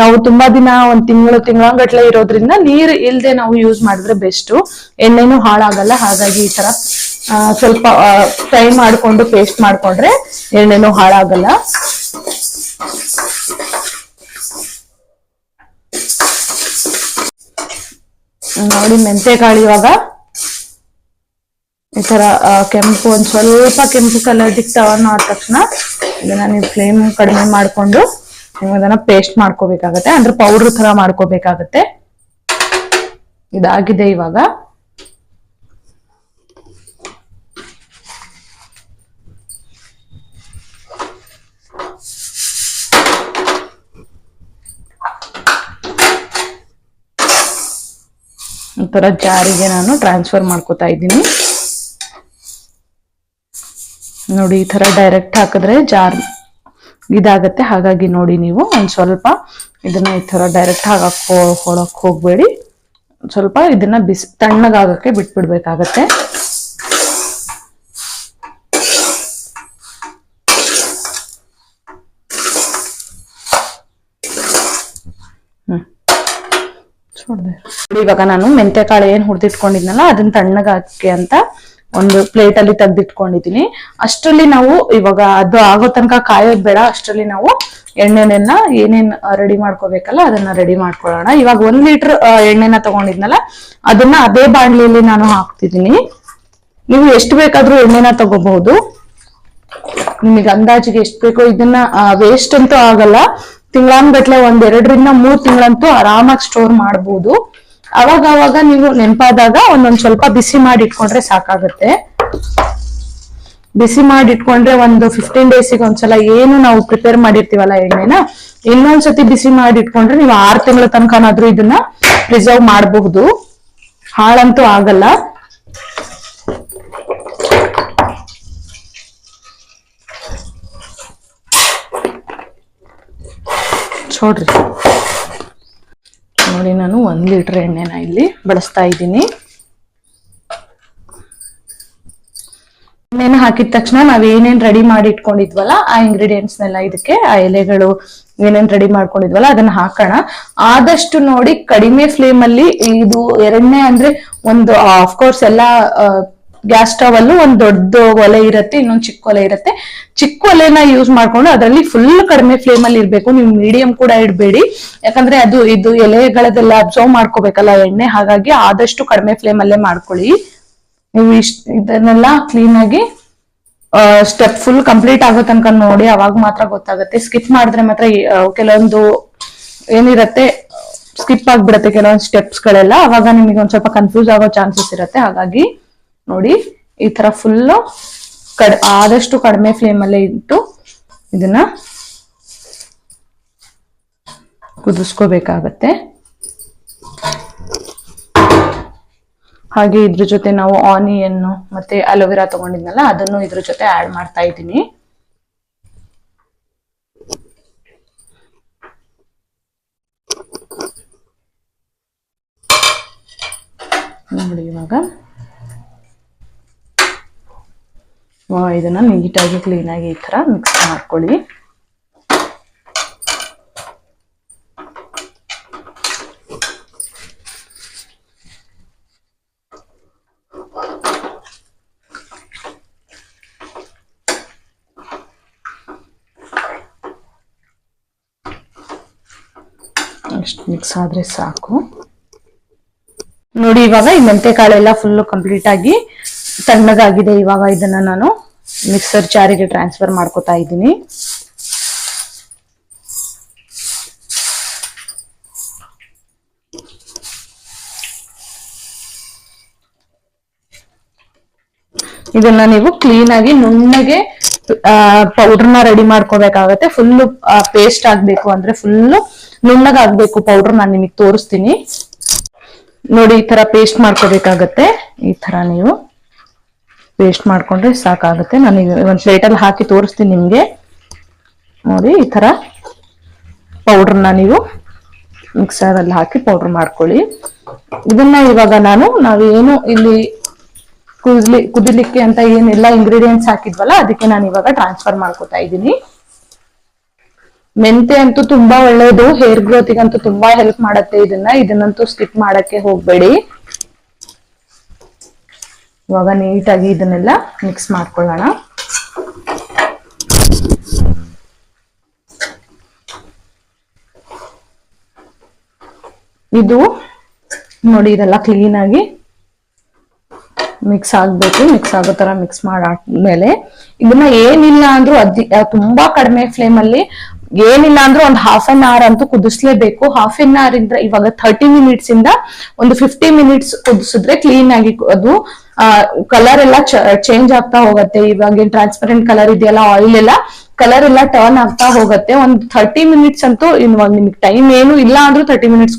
ನಾವು ತುಂಬಾ ದಿನ ಒಂದ್ ತಿಂಗಳು ತಿಂಗಳಂಗಟ್ಲೆ ಇರೋದ್ರಿಂದ ನೀರ್ ಇಲ್ದೆ ನಾವು ಯೂಸ್ ಮಾಡಿದ್ರೆ ಬೆಸ್ಟ್ ಎಣ್ಣೆನೂ ಹಾಳಾಗಲ್ಲ. ಹಾಗಾಗಿ ಈ ತರ ಸ್ವಲ್ಪ ಫ್ರೈ ಮಾಡ್ಕೊಂಡು ಪೇಸ್ಟ್ ಮಾಡ್ಕೊಂಡ್ರೆ ಎಣ್ಣೆನೂ ಹಾಳಾಗಲ್ಲ. ನೋಡಿ ಮೆಂತೆಕಾಳು ಇವಾಗ. ಈ ತರ ಕೆಂಪು ಒಂದ್ ಸ್ವಲ್ಪ ಕೆಂಪು ಕಲರ್ ಟರ್ನ್ ಆದ ತಕ್ಷಣ ಇದನ್ನ ನೀವು ಫ್ಲೇಮ್ ಕಡಿಮೆ ಮಾಡ್ಕೊಂಡು ನೀವು ಅದನ್ನ ಪೇಸ್ಟ್ ಮಾಡ್ಕೋಬೇಕಾಗತ್ತೆ. ಅಂದ್ರೆ ಪೌಡರ್ ತರ ಮಾಡ್ಕೋಬೇಕಾಗತ್ತೆ. ಇದಾಗಿದೆ ಇವಾಗ. ಒಂಥರ ಜಾರಿಗೆ ನಾನು ಟ್ರಾನ್ಸ್ಫರ್ ಮಾಡ್ಕೋತಾ ಇದ್ದೀನಿ. ನೋಡಿ, ಈ ಥರ ಡೈರೆಕ್ಟ್ ಹಾಕಿದ್ರೆ ಜಾರ್ ಇದಾಗತ್ತೆ. ಹಾಗಾಗಿ ನೋಡಿ ನೀವು ಒಂದು ಸ್ವಲ್ಪ ಇದನ್ನ ಈ ಥರ ಡೈರೆಕ್ಟ್ ಹಾಕಕ್ ಹೊಡಕ್ ಹೋಗ್ಬೇಡಿ. ಸ್ವಲ್ಪ ಇದನ್ನ ಬಿಸಿ, ತಣ್ಣಗಾಗಕ್ಕೆ ಬಿಟ್ಬಿಡ್ಬೇಕಾಗತ್ತೆ. ಹ್ಮ್. ನೋಡಿ, ಇವಾಗ ನಾನು ಮೆಂತೆಕಾಳು ಏನ್ ಹುರಿದಿಟ್ಕೊಂಡಿದ್ನಲ್ಲ ಅದನ್ನ ತಣ್ಣಗಾಕಿ ಅಂತ ಒಂದು ಪ್ಲೇಟ್ ಅಲ್ಲಿ ತೆಗ್ದಿಟ್ಕೊಂಡಿದೀನಿ ಅಷ್ಟರಲ್ಲಿ ನಾವು ಇವಾಗ ಅದು ಆಗೋ ತನಕ ಕಾಯೋದ್ ಬೇಡ. ಅಷ್ಟರಲ್ಲಿ ನಾವು ಎಣ್ಣೆನ ಏನೇನ್ ರೆಡಿ ಮಾಡ್ಕೋಬೇಕಲ್ಲ ಅದನ್ನ ರೆಡಿ ಮಾಡ್ಕೊಳ್ಳೋಣ. ಇವಾಗ ಒಂದ್ ಲೀಟರ್ ಎಣ್ಣೆನ ತಗೊಂಡಿದ್ನಲ್ಲ ಅದನ್ನ ಅದೇ ಬಾಣ್ಲಿಯಲ್ಲಿ ನಾನು ಹಾಕ್ತಿದೀನಿ ನೀವು ಎಷ್ಟು ಬೇಕಾದ್ರೂ ಎಣ್ಣೆನ ತಗೋಬಹುದು. ನಿಮಗೆ ಅಂದಾಜಿಗೆ ಎಷ್ಟು ಬೇಕೋ ಇದನ್ನ ವೇಸ್ಟ್ ಅಂತೂ ಆಗಲ್ಲ. ತಿಂಗಳಾನ್ಗಟ್ಲೆ ಒಂದ್ ಎರಡರಿಂದ ಮೂರ್ ತಿಂಗಳಂತೂ ಆರಾಮಾಗಿ ಸ್ಟೋರ್ ಮಾಡಬಹುದು ಅವಾಗ ಅವಾಗ ನೀವು ನೆನಪಾದಾಗ ಒಂದೊಂದ್ ಸ್ವಲ್ಪ ಬಿಸಿ ಮಾಡಿ ಇಟ್ಕೊಂಡ್ರೆ ಸಾಕಾಗತ್ತೆ. ಬಿಸಿ ಮಾಡಿ ಇಟ್ಕೊಂಡ್ರೆ ಒಂದು ಫಿಫ್ಟೀನ್ ಡೇಸಿಗೆ ಒಂದ್ಸಲ ಏನು ನಾವು ಪ್ರಿಪೇರ್ ಮಾಡಿರ್ತೀವಲ್ಲ ಎಣ್ಣೆನ, ಇನ್ನೊಂದ್ಸತಿ ಬಿಸಿ ಮಾಡಿ ಇಟ್ಕೊಂಡ್ರೆ ನೀವು ಆರ್ ತಿಂಗಳ ತನಕನಾದ್ರೂ ಇದನ್ನ ಪ್ರಿಸರ್ವ್ ಮಾಡಬಹುದು. ಹಾಳಂತೂ ಆಗಲ್ಲ. ನೋಡ್ರಿ. ನೋಡಿ ನಾನು ಒಂದ್ ಲೀಟರ್ ಎಣ್ಣೆನ ಇಲ್ಲಿ ಬಳಸ್ತಾ ಇದ್ದೀನಿ. ಎಣ್ಣೆನ ಹಾಕಿದ ತಕ್ಷಣ ನಾವ್ ಏನೇನ್ ರೆಡಿ ಮಾಡಿ ಇಟ್ಕೊಂಡಿದ್ವಲ್ಲ, ಆ ಇಂಗ್ರೀಡಿಯೆಂಟ್ಸ್ ನೆಲ್ಲ ಇದಕ್ಕೆ, ಆ ಎಲೆಗಳು ಏನೇನ್ ರೆಡಿ ಮಾಡ್ಕೊಂಡಿದ್ವಲ್ಲ, ಅದನ್ನ ಹಾಕೋಣ. ಆದಷ್ಟು ನೋಡಿ ಕಡಿಮೆ ಫ್ಲೇಮ್ ಅಲ್ಲಿ ಇದು ಎರಡನೇ ಅಂದ್ರೆ ಒಂದು ಕೋರ್ಸ್ ಎಲ್ಲ ಗ್ಯಾಸ್ ಸ್ಟವ್ ಅಲ್ಲೂ ಒಂದ್ ದೊಡ್ಡ ಒಲೆ ಇರುತ್ತೆ, ಇನ್ನೊಂದ್ ಚಿಕ್ಕ ಒಲೆ ಇರುತ್ತೆ. ಚಿಕ್ಕ ಒಲೆನ ಯೂಸ್ ಮಾಡ್ಕೊಂಡು ಅದರಲ್ಲಿ ಫುಲ್ ಕಡಿಮೆ ಫ್ಲೇಮ್ ಅಲ್ಲಿ ಇರ್ಬೇಕು. ನೀವು ಮೀಡಿಯಂ ಕೂಡ ಇಡಬೇಡಿ. ಯಾಕಂದ್ರೆ ಅದು, ಇದು ಎಲೆಗಳದೆಲ್ಲ ಅಬ್ಸರ್ವ್ ಮಾಡ್ಕೋಬೇಕಲ್ಲ ಎಣ್ಣೆ, ಹಾಗಾಗಿ ಆದಷ್ಟು ಕಡಿಮೆ ಫ್ಲೇಮ್ ಅಲ್ಲೇ ಮಾಡ್ಕೊಳ್ಳಿ. ನೀವು ಇಷ್ಟ ಇದನ್ನೆಲ್ಲ ಕ್ಲೀನ್ ಆಗಿ ಸ್ಟೆಪ್ ಫುಲ್ ಕಂಪ್ಲೀಟ್ ಆಗೋ ತನಕ ನೋಡಿ, ಅವಾಗ ಮಾತ್ರ ಗೊತ್ತಾಗುತ್ತೆ. ಸ್ಕಿಪ್ ಮಾಡಿದ್ರೆ ಮಾತ್ರ ಕೆಲವೊಂದು ಏನಿರತ್ತೆ ಸ್ಕಿಪ್ ಆಗ್ಬಿಡತ್ತೆ ಕೆಲವೊಂದು ಸ್ಟೆಪ್ಸ್ ಗಳೆಲ್ಲ. ಅವಾಗ ನಿಮಗೆ ಒಂದ್ ಸ್ವಲ್ಪ ಕನ್ಫ್ಯೂಸ್ ಆಗೋ ಚಾನ್ಸಸ್ ಇರುತ್ತೆ. ಹಾಗಾಗಿ ನೋಡಿ, ಈ ತರ ಫುಲ್ಲು ಕಡ್, ಆದಷ್ಟು ಕಡಿಮೆ ಫ್ಲೇಮ್ ಅಲ್ಲೇ ಇಟ್ಟು ಇದನ್ನ ಕುದಿಸ್ಕೋಬೇಕಾಗತ್ತೆ. ಹಾಗೆ ಇದ್ರ ಜೊತೆ ನಾವು ಆನಿಯನ್ ಮತ್ತೆ ಅಲೋವೆರಾ ತಗೊಂಡಿದ್ನಲ್ಲ, ಅದನ್ನು ಇದ್ರ ಜೊತೆ ಆಡ್ ಮಾಡ್ತಾ ಇದ್ದೀನಿ. ನೋಡಿ ಇವಾಗ. ಇದನ್ನ ನೀಟಾಗಿ ಕ್ಲೀನಾಗಿ ಈ ತರ ಮಿಕ್ಸ್ ಮಾಡ್ಕೊಳ್ಳಿ. ಅಷ್ಟು ಮಿಕ್ಸ್ ಆದ್ರೆ ಸಾಕು. ನೋಡಿ, ಇವಾಗ ಈ ಫುಲ್ ಕಂಪ್ಲೀಟ್ ಆಗಿ ತಣ್ಣಗಾಗಿದೆ. ಇವಾಗ ಇದನ್ನ ನಾನು ಮಿಕ್ಸರ್ ಜಾರಿಗೆ ಟ್ರಾನ್ಸ್ಫರ್ ಮಾಡ್ಕೋತಾ ಇದ್ದೀನಿ. ಇದನ್ನ ನೀವು ಕ್ಲೀನ್ ಆಗಿ ನುಣ್ಣಗೆ ಪೌಡರ್ನ ರೆಡಿ ಮಾಡ್ಕೋಬೇಕಾಗತ್ತೆ. ಫುಲ್ ಪೇಸ್ಟ್ ಆಗ್ಬೇಕು ಅಂದ್ರೆ ಫುಲ್ ನುಣ್ಣಗಾಗ್ಬೇಕು ಪೌಡರ್ ನಾನು ನಿಮಗೆ ತೋರಿಸ್ತೀನಿ. ನೋಡಿ, ಈ ತರ ಪೇಸ್ಟ್ ಮಾಡ್ಕೋಬೇಕಾಗತ್ತೆ. ಈ ತರ ನೀವು. ಪೇಸ್ಟ್ ಮಾಡಿಕೊಂಡ್ರೆ ಸಾಕಾಗುತ್ತೆ. ನಾನು ಒಂದು ಪ್ಲೇಟಲ್ಲಿ ಹಾಕಿ ತೋರಿಸ್ತೀನಿ ನಿಮಗೆ. ನೋಡಿ, ಈ ಥರ ಪೌಡ್ರನ್ನ ನೀವು ಮಿಕ್ಸರಲ್ಲಿ ಹಾಕಿ ಪೌಡ್ರ್ ಮಾಡ್ಕೊಳ್ಳಿ. ಇದನ್ನ ಇವಾಗ ನಾನು ನಾವೇನು ಇಲ್ಲಿ ಕುದಿಲಿ, ಕುದಿಲಿಕ್ಕೆ ಅಂತ ಏನೆಲ್ಲ ಇಂಗ್ರೀಡಿಯೆಂಟ್ಸ್ ಹಾಕಿದ್ವಲ್ಲ, ಅದಕ್ಕೆ ನಾನು ಇವಾಗ ಟ್ರಾನ್ಸ್ಫರ್ ಮಾಡ್ಕೊತಾ ಇದ್ದೀನಿ. ಮೆಂತೆ ಅಂತೂ ತುಂಬಾ ಒಳ್ಳೇದು ಹೇರ್ ಗ್ರೋತಿಗಂತೂ ತುಂಬಾ ಹೆಲ್ಪ್ ಮಾಡುತ್ತೆ ಇದನ್ನ. ಇದನ್ನಂತೂ ಸ್ಕಿಪ್ ಮಾಡಕ್ಕೆ ಹೋಗ್ಬೇಡಿ. ಇವಾಗ ನೀಟಾಗಿ ಇದನ್ನೆಲ್ಲ ಮಿಕ್ಸ್ ಮಾಡ್ಕೊಳ್ಳೋಣ. ಇದು ನೋಡಿ ಇದೆಲ್ಲ ಕ್ಲೀನ್ ಆಗಿ ಮಿಕ್ಸ್ ಆಗ್ಬೇಕು. ಮಿಕ್ಸ್ ಆಗೋ ತರ ಮಿಕ್ಸ್ ಮಾಡಾದ್ಮೇಲೆ ಇದನ್ನ ಏನಿಲ್ಲ ಅಂದ್ರೂ ಅದ್ ತುಂಬಾ ಕಡಿಮೆ ಫ್ಲೇಮ್ ಅಲ್ಲಿ ಏನಿಲ್ಲ ಅಂದ್ರೆ ಒಂದು ಹಾಫ್ ಅನ್ ಅವರ್ ಅಂತೂ ಕುದಿಸ್ಲೇಬೇಕು. ಹಾಫ್ ಅನ್ ಅವರ್ ಇಂದ ಇವಾಗ ಥರ್ಟಿ ಮಿನಿಟ್ಸ್ ಇಂದ ಒಂದು ಫಿಫ್ಟಿ ಮಿನಿಟ್ಸ್ ಕುದಿಸಿದ್ರೆ ಕ್ಲೀನ್ ಆಗಿ ಅದು ಕಲರ್ ಎಲ್ಲ ಚೇಂಜ್ ಆಗ್ತಾ ಹೋಗುತ್ತೆ. ಇವಾಗ ಟ್ರಾನ್ಸ್ಪರೆಂಟ್ ಕಲರ್ ಇದೆಯಲ್ಲ ಆಯಿಲ್ ಎಲ್ಲ ಕಲರ್ ಎಲ್ಲ ಟರ್ನ್ ಆಗ್ತಾ ಹೋಗುತ್ತೆ. ಒಂದು ಥರ್ಟಿ ಮಿನಿಟ್ಸ್ ಅಂತೂ ಇವಾಗ ನಿಮ್ಗೆ ಟೈಮ್ ಏನು ಇಲ್ಲ ಅಂದ್ರೂ ತರ್ಟಿ ಮಿನಿಟ್ಸ್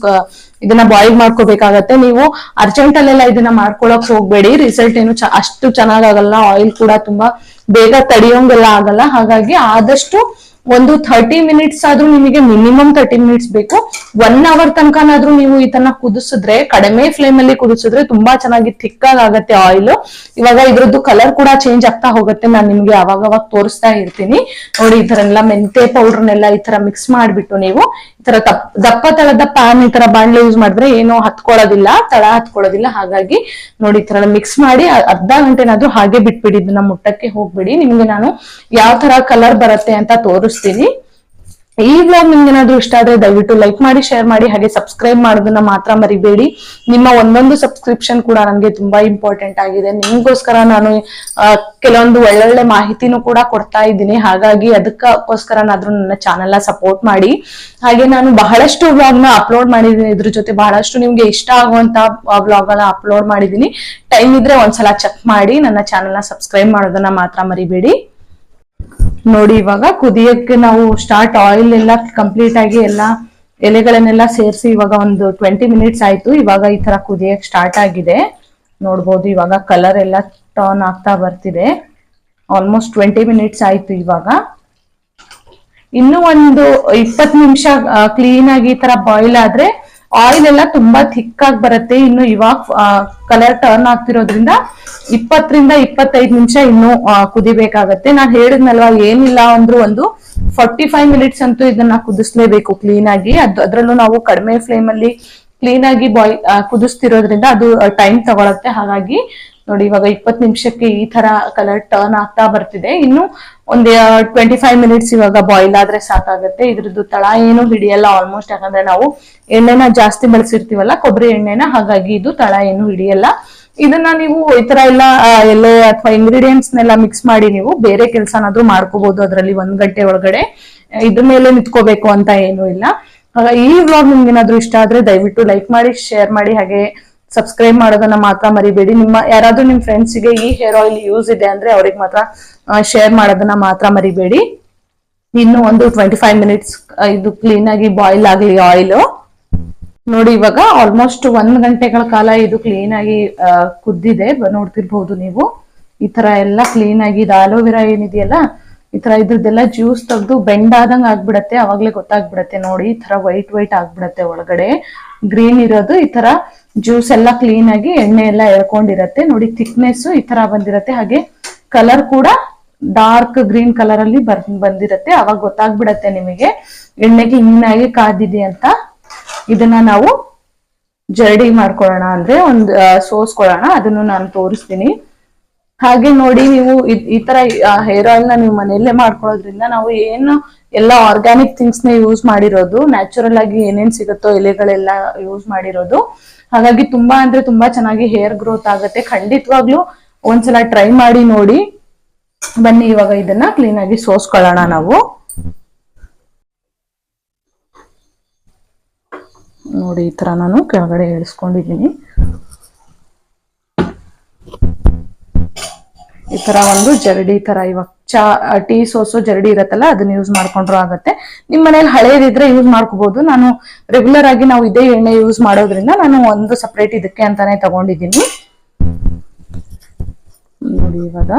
ಇದನ್ನ ಬಾಯ್ಲ್ ಮಾಡ್ಕೋಬೇಕಾಗತ್ತೆ. ನೀವು ಅರ್ಜೆಂಟ್ ಅಲ್ಲೆಲ್ಲ ಇದನ್ನ ಮಾಡ್ಕೊಳಕ್ ಹೋಗ್ಬೇಡಿ. ರಿಸಲ್ಟ್ ಏನು ಅಷ್ಟು ಚೆನ್ನಾಗಾಗಲ್ಲ ಆಯಿಲ್ ಕೂಡ ತುಂಬಾ ಬೇಗ ತಡಿಯೋಂಗೆಲ್ಲ ಆಗಲ್ಲ. ಹಾಗಾಗಿ ಆದಷ್ಟು ಒಂದು ಥರ್ಟಿ ಮಿನಿಟ್ಸ್ ಆದ್ರೂ ನಿಮಗೆ ಮಿನಿಮಮ್ ತರ್ಟಿ ಮಿನಿಟ್ಸ್ ಬೇಕು. ಒನ್ ಅವರ್ ತನಕನಾದ್ರೂ ನೀವು ಇದನ್ನ ಕುದಿಸಿದ್ರೆ, ಕಡಿಮೆ ಫ್ಲೇಮ್ ಅಲ್ಲಿ ಕುದಿಸಿದ್ರೆ ತುಂಬಾ ಚೆನ್ನಾಗಿ ಥಿಕ್ ಆಗತ್ತೆ ಆಯಿಲ್ ಇವಾಗ ಇದ್ರದ್ದು ಕಲರ್ ಕೂಡ ಚೇಂಜ್ ಆಗ್ತಾ ಹೋಗುತ್ತೆ. ನಾನು ನಿಮ್ಗೆ ಅವಾಗ ಅವಾಗ ತೋರಿಸ್ತಾ ಇರ್ತೀನಿ. ನೋಡಿ, ಈ ತರ ಎಲ್ಲ ಮೆಂತೆ ಪೌಡರ್ನೆಲ್ಲ ಈ ತರ ಮಿಕ್ಸ್ ಮಾಡ್ಬಿಟ್ಟು ನೀವು ಈ ತರ ತಪ್- ದಪ್ಪ ತಳದ ಪ್ಯಾನ್ ಈ ತರ ಬಾಣ್ಲೆ ಯೂಸ್ ಮಾಡಿದ್ರೆ ಏನು ಹತ್ಕೊಳ್ಳೋದಿಲ್ಲ, ತಳ ಹತ್ಕೊಳ್ಳೋದಿಲ್ಲ. ಹಾಗಾಗಿ ನೋಡಿ ಈ ತರ ಮಿಕ್ಸ್ ಮಾಡಿ ಅರ್ಧ ಗಂಟೆನಾದ್ರೂ ಹಾಗೆ ಬಿಟ್ಬಿಡಿ, ಇದನ್ನ ಮುಟ್ಟಕ್ಕೆ ಹೋಗ್ಬಿಡಿ. ನಿಮ್ಗೆ ನಾನು ಯಾವ ತರ ಕಲರ್ ಬರುತ್ತೆ ಅಂತ ತೋರಿಸ್ತೀನಿ. ಈ ವ್ಲಾಗ್ ನಿಮ್ಗೆ ಇಷ್ಟ ಆದ್ರೆ ದಯವಿಟ್ಟು ಲೈಕ್ ಮಾಡಿ ಶೇರ್ ಮಾಡಿ, ಹಾಗೆ ಸಬ್ಸ್ಕ್ರೈಬ್ ಮಾಡೋದನ್ನ ಮಾತ್ರ ಮರಿಬೇಡಿ. ನಿಮ್ಮ ಒಂದೊಂದು ಸಬ್ಸ್ಕ್ರಿಪ್ಷನ್ ಕೂಡ ನನಗೆ ತುಂಬಾ ಇಂಪಾರ್ಟೆಂಟ್ ಆಗಿದೆ. ನಿಮ್ಗೋಸ್ಕರ ನಾನು ಕೆಲವೊಂದು ಒಳ್ಳೊಳ್ಳೆ ಮಾಹಿತಿನೂ ಕೂಡ ಕೊಡ್ತಾ ಇದ್ದೀನಿ. ಹಾಗಾಗಿ ಅದಕ್ಕೋಸ್ಕರನಾದ್ರೂ ನನ್ನ ಚಾನೆಲ್ನ ಸಪೋರ್ಟ್ ಮಾಡಿ. ಹಾಗೆ ನಾನು ಬಹಳಷ್ಟು ವ್ಲಾಗ್ನ ಅಪ್ಲೋಡ್ ಮಾಡಿದ್ದೀನಿ. ಇದ್ರ ಜೊತೆ ಬಹಳಷ್ಟು ನಿಮ್ಗೆ ಇಷ್ಟ ಆಗುವಂತ ವ್ಲಾಗ್ನ ಅಪ್ಲೋಡ್ ಮಾಡಿದ್ದೀನಿ. ಟೈಮ್ ಇದ್ರೆ ಒಂದ್ಸಲ ಚೆಕ್ ಮಾಡಿ, ನನ್ನ ಚಾನೆಲ್ನ ಸಬ್ಸ್ಕ್ರೈಬ್ ಮಾಡೋದನ್ನ ಮಾತ್ರ ಮರಿಬೇಡಿ. ನೋಡಿ ಇವಾಗ ಕುದಿಯಕ್ಕೆ ನಾವು ಸ್ಟಾರ್ಟ್ ಆಯಿಲ್ ಎಲ್ಲ ಕಂಪ್ಲೀಟ್ ಆಗಿ ಎಲ್ಲ ಎಲೆಗಳನ್ನೆಲ್ಲ ಸೇರಿಸಿ ಇವಾಗ ಒಂದು ಟ್ವೆಂಟಿ ಮಿನಿಟ್ಸ್ ಆಯ್ತು. ಇವಾಗ ಈ ತರ ಕುದಿಯಕ್ಕೆ ಸ್ಟಾರ್ಟ್ ಆಗಿದೆ. ನೋಡ್ಬೋದು ಇವಾಗ ಕಲರ್ ಎಲ್ಲ ಟರ್ನ್ ಆಗ್ತಾ ಬರ್ತಿದೆ. ಆಲ್ಮೋಸ್ಟ್ ಟ್ವೆಂಟಿ ಮಿನಿಟ್ಸ್ ಆಯ್ತು ಇವಾಗ. ಇನ್ನು ಒಂದು ಇಪ್ಪತ್ತು ನಿಮಿಷ ಕ್ಲೀನ್ ಆಗಿ ಈ ತರ ಬಾಯ್ಲ್ ಆದ್ರೆ ಆಯಿಲ್ ಎಲ್ಲ ತುಂಬಾ ಥಿಕ್ ಆಗಿ ಬರುತ್ತೆ. ಇನ್ನು ಇವಾಗ ಕಲರ್ ಟರ್ನ್ ಆಗ್ತಿರೋದ್ರಿಂದ ಇಪ್ಪತ್ತರಿಂದ ಇಪ್ಪತ್ತೈದು ನಿಮಿಷ ಇನ್ನು ಕುದಿಬೇಕಾಗತ್ತೆ. ನಾನು ಹೇಳಿದ್ನಲ್ವಾ, ಏನಿಲ್ಲ ಅಂದ್ರು ಒಂದು ಫಾರ್ಟಿ ಫೈವ್ ಮಿನಿಟ್ಸ್ ಅಂತೂ ಇದನ್ನ ಕುದಿಸ್ಲೇಬೇಕು ಕ್ಲೀನ್ ಆಗಿ. ಅದ್, ಅದ್ರಲ್ಲೂ ನಾವು ಕಡಿಮೆ ಫ್ಲೇಮ್ ಅಲ್ಲಿ ಕ್ಲೀನ್ ಆಗಿ ಬಾಯ್ ಕುದಿಸ್ತಿರೋದ್ರಿಂದ ಅದು ಟೈಮ್ ತಗೊಳತ್ತೆ. ಹಾಗಾಗಿ ನೋಡಿ, ಇವಾಗ ಇಪ್ಪತ್ತು ನಿಮಿಷಕ್ಕೆ ಈ ತರ ಕಲರ್ ಟರ್ನ್ ಆಗ್ತಾ ಬರ್ತಿದೆ. ಇನ್ನು ಒಂದ್ ಟ್ವೆಂಟಿ ಫೈವ್ ಮಿನಿಟ್ಸ್ ಇವಾಗ ಬಾಯ್ಲ್ ಆದ್ರೆ ಸಾಕಾಗುತ್ತೆ. ಇದ್ರದ್ದು ತಳ ಏನು ಹಿಡಿಯಲ್ಲ ಆಲ್ಮೋಸ್ಟ್ ಯಾಕಂದ್ರೆ ನಾವು ಎಣ್ಣೆನ ಜಾಸ್ತಿ ಬಳಸಿರ್ತೀವಲ್ಲ, ಕೊಬ್ಬರಿ ಎಣ್ಣೆನ, ಹಾಗಾಗಿ ಇದು ತಳ ಏನು ಹಿಡಿಯಲ್ಲ. ಇದನ್ನ ನೀವು ಈ ತರ ಎಲ್ಲ ಎಲೆ ಅಥವಾ ಇಂಗ್ರೀಡಿಯೆಂಟ್ಸ್ ನೆಲ್ಲ ಮಿಕ್ಸ್ ಮಾಡಿ ನೀವು ಬೇರೆ ಕೆಲಸನಾದ್ರೂ ಮಾಡ್ಕೋಬಹುದು ಅದರಲ್ಲಿ ಒಂದ್ ಗಂಟೆ ಒಳಗಡೆ. ಇದ್ರ ಮೇಲೆ ನಿಂತ್ಕೋಬೇಕು ಅಂತ ಏನು ಇಲ್ಲ. ಈ ವ್ಲಾಗ್ ನಿಮ್ಗೆ ಏನಾದ್ರು ಇಷ್ಟ ಆದ್ರೆ ದಯವಿಟ್ಟು ಲೈಕ್ ಮಾಡಿ ಶೇರ್ ಮಾಡಿ, ಹಾಗೆ ಸಬ್ಸ್ಕ್ರೈಬ್ ಮಾಡೋದನ್ನ ಮಾತ್ರ ಮರಿಬೇಡಿ. ನಿಮ್ಮ ಯಾರಾದ್ರೂ ನಿಮ್ ಫ್ರೆಂಡ್ಸ್ಗೆ ಈ ಹೇರ್ ಆಯಿಲ್ ಯೂಸ್ ಇದೆ ಅಂದ್ರೆ ಅವ್ರಿಗೆ ಮಾತ್ರ ಶೇರ್ ಮಾಡೋದನ್ನ ಮಾತ್ರ ಮರಿಬೇಡಿ. ಇನ್ನು ಒಂದು ಟ್ವೆಂಟಿ ಫೈವ್ ಮಿನಿಟ್ಸ್ ಇದು ಕ್ಲೀನ್ ಆಗಿ ಬಾಯ್ಲ್ ಆಗ್ಲಿ ಆಯಿಲ್ ನೋಡಿ ಇವಾಗ ಆಲ್ಮೋಸ್ಟ್ ಒಂದ್ ಗಂಟೆಗಳ ಕಾಲ ಇದು ಕ್ಲೀನ್ ಆಗಿ ಕುದ್ದಿದೆ. ನೋಡ್ತಿರ್ಬಹುದು ನೀವು. ಈ ತರ ಎಲ್ಲ ಕ್ಲೀನ್ ಆಗಿ ಇದು ಆಲೋವೆರಾ ಏನಿದೆಯಲ್ಲ ಈ ತರ ಇದ್ರದ್ದೆಲ್ಲ ಜ್ಯೂಸ್ ತೆಗೆದು ಬೆಂಡ್ ಆದಂಗ್ ಆಗ್ಬಿಡತ್ತೆ, ಅವಾಗ್ಲೇ ಗೊತ್ತಾಗ್ಬಿಡತ್ತೆ ನೋಡಿ. ಈ ತರ ವೈಟ್ ವೈಟ್ ಆಗ್ಬಿಡತ್ತೆ ಒಳಗಡೆ. ಗ್ರೀನ್ ಇರೋದು ಈ ತರ ಜ್ಯೂಸ್ ಎಲ್ಲ ಕ್ಲೀನ್ ಆಗಿ ಎಣ್ಣೆ ಎಲ್ಲ ಎಳ್ಕೊಂಡಿರತ್ತೆ. ನೋಡಿ ಥಿಕ್ನೆಸ್ ಈ ತರ ಬಂದಿರತ್ತೆ. ಹಾಗೆ ಕಲರ್ ಕೂಡ ಡಾರ್ಕ್ ಗ್ರೀನ್ ಕಲರ್ ಅಲ್ಲಿ ಬರ್, ಬಂದಿರತ್ತೆ. ಅವಾಗ ಗೊತ್ತಾಗ್ಬಿಡತ್ತೆ ನಿಮಗೆ. ಎಣ್ಣೆಗೆ ಇನ್ನಾಗಿ ಕಾದಿದೆ ಅಂತ. ಇದನ್ನ ನಾವು ಜರಡಿ ಮಾಡ್ಕೊಳ್ಳೋಣ ಅಂದ್ರೆ ಒಂದು ಸೋಸ್ಕೊಳ್ಳೋಣ. ಅದನ್ನು ನಾನು ತೋರಿಸ್ತೀನಿ. ಹಾಗೆ ನೋಡಿ ನೀವು ಈ ತರ ಹೇರ್ ಆಯಿಲ್ನ ನೀವು ಮನೆಯಲ್ಲೇ ಮಾಡ್ಕೊಳ್ಳೋದ್ರಿಂದ ನಾವು ಏನು ಎಲ್ಲ ಆರ್ಗ್ಯಾನಿಕ್ ಥಿಂಗ್ಸ್ನ ಯೂಸ್ ಮಾಡಿರೋದು ನ್ಯಾಚುರಲ್ ಆಗಿ ಏನೇನ್ ಸಿಗುತ್ತೋ ಎಲೆಗಳೆಲ್ಲ ಯೂಸ್ ಮಾಡಿರೋದು. ಹಾಗಾಗಿ ತುಂಬಾ ಅಂದ್ರೆ ತುಂಬಾ ಚೆನ್ನಾಗಿ ಹೇರ್ ಗ್ರೋತ್ ಆಗುತ್ತೆ. ಖಂಡಿತವಾಗ್ಲೂ ಒಂದ್ಸಲ ಟ್ರೈ ಮಾಡಿ ನೋಡಿ. ಬನ್ನಿ, ಇವಾಗ ಇದನ್ನ ಕ್ಲೀನ್ ಆಗಿ ಸೋಸ್ಕೊಳ್ಳೋಣ ನಾವು. ನೋಡಿ, ಈ ತರ ನಾನು ಕೆಳಗಡೆ ಇಳಿಸ್ಕೊಂಡಿದ್ದೀನಿ ಈ ತರ ಒಂದು ಜರಡಿ ತರ ಇವಾಗ ಚಾ ಟೀ ಸೋಸು ಜರಡಿ ಇರತ್ತಲ್ಲ, ಅದನ್ನ ಯೂಸ್ ಮಾಡ್ಕೊಂಡ್ರು ಆಗತ್ತೆ. ನಿಮ್ ಮನೇಲಿ ಹಳೇದಿದ್ರೆ ಯೂಸ್ ಮಾಡ್ಕೋಬಹುದು ನಾನು ರೆಗ್ಯುಲರ್ ಆಗಿ ನಾವು ಇದೇ ಎಣ್ಣೆ ಯೂಸ್ ಮಾಡೋದ್ರಿಂದ ನಾನು ಒಂದು ಸಪ್ರೇಟ್ ಇದಕ್ಕೆ ಅಂತಾನೆ ತಗೊಂಡಿದ್ದೀನಿ. ನೋಡಿ ಇವಾಗ.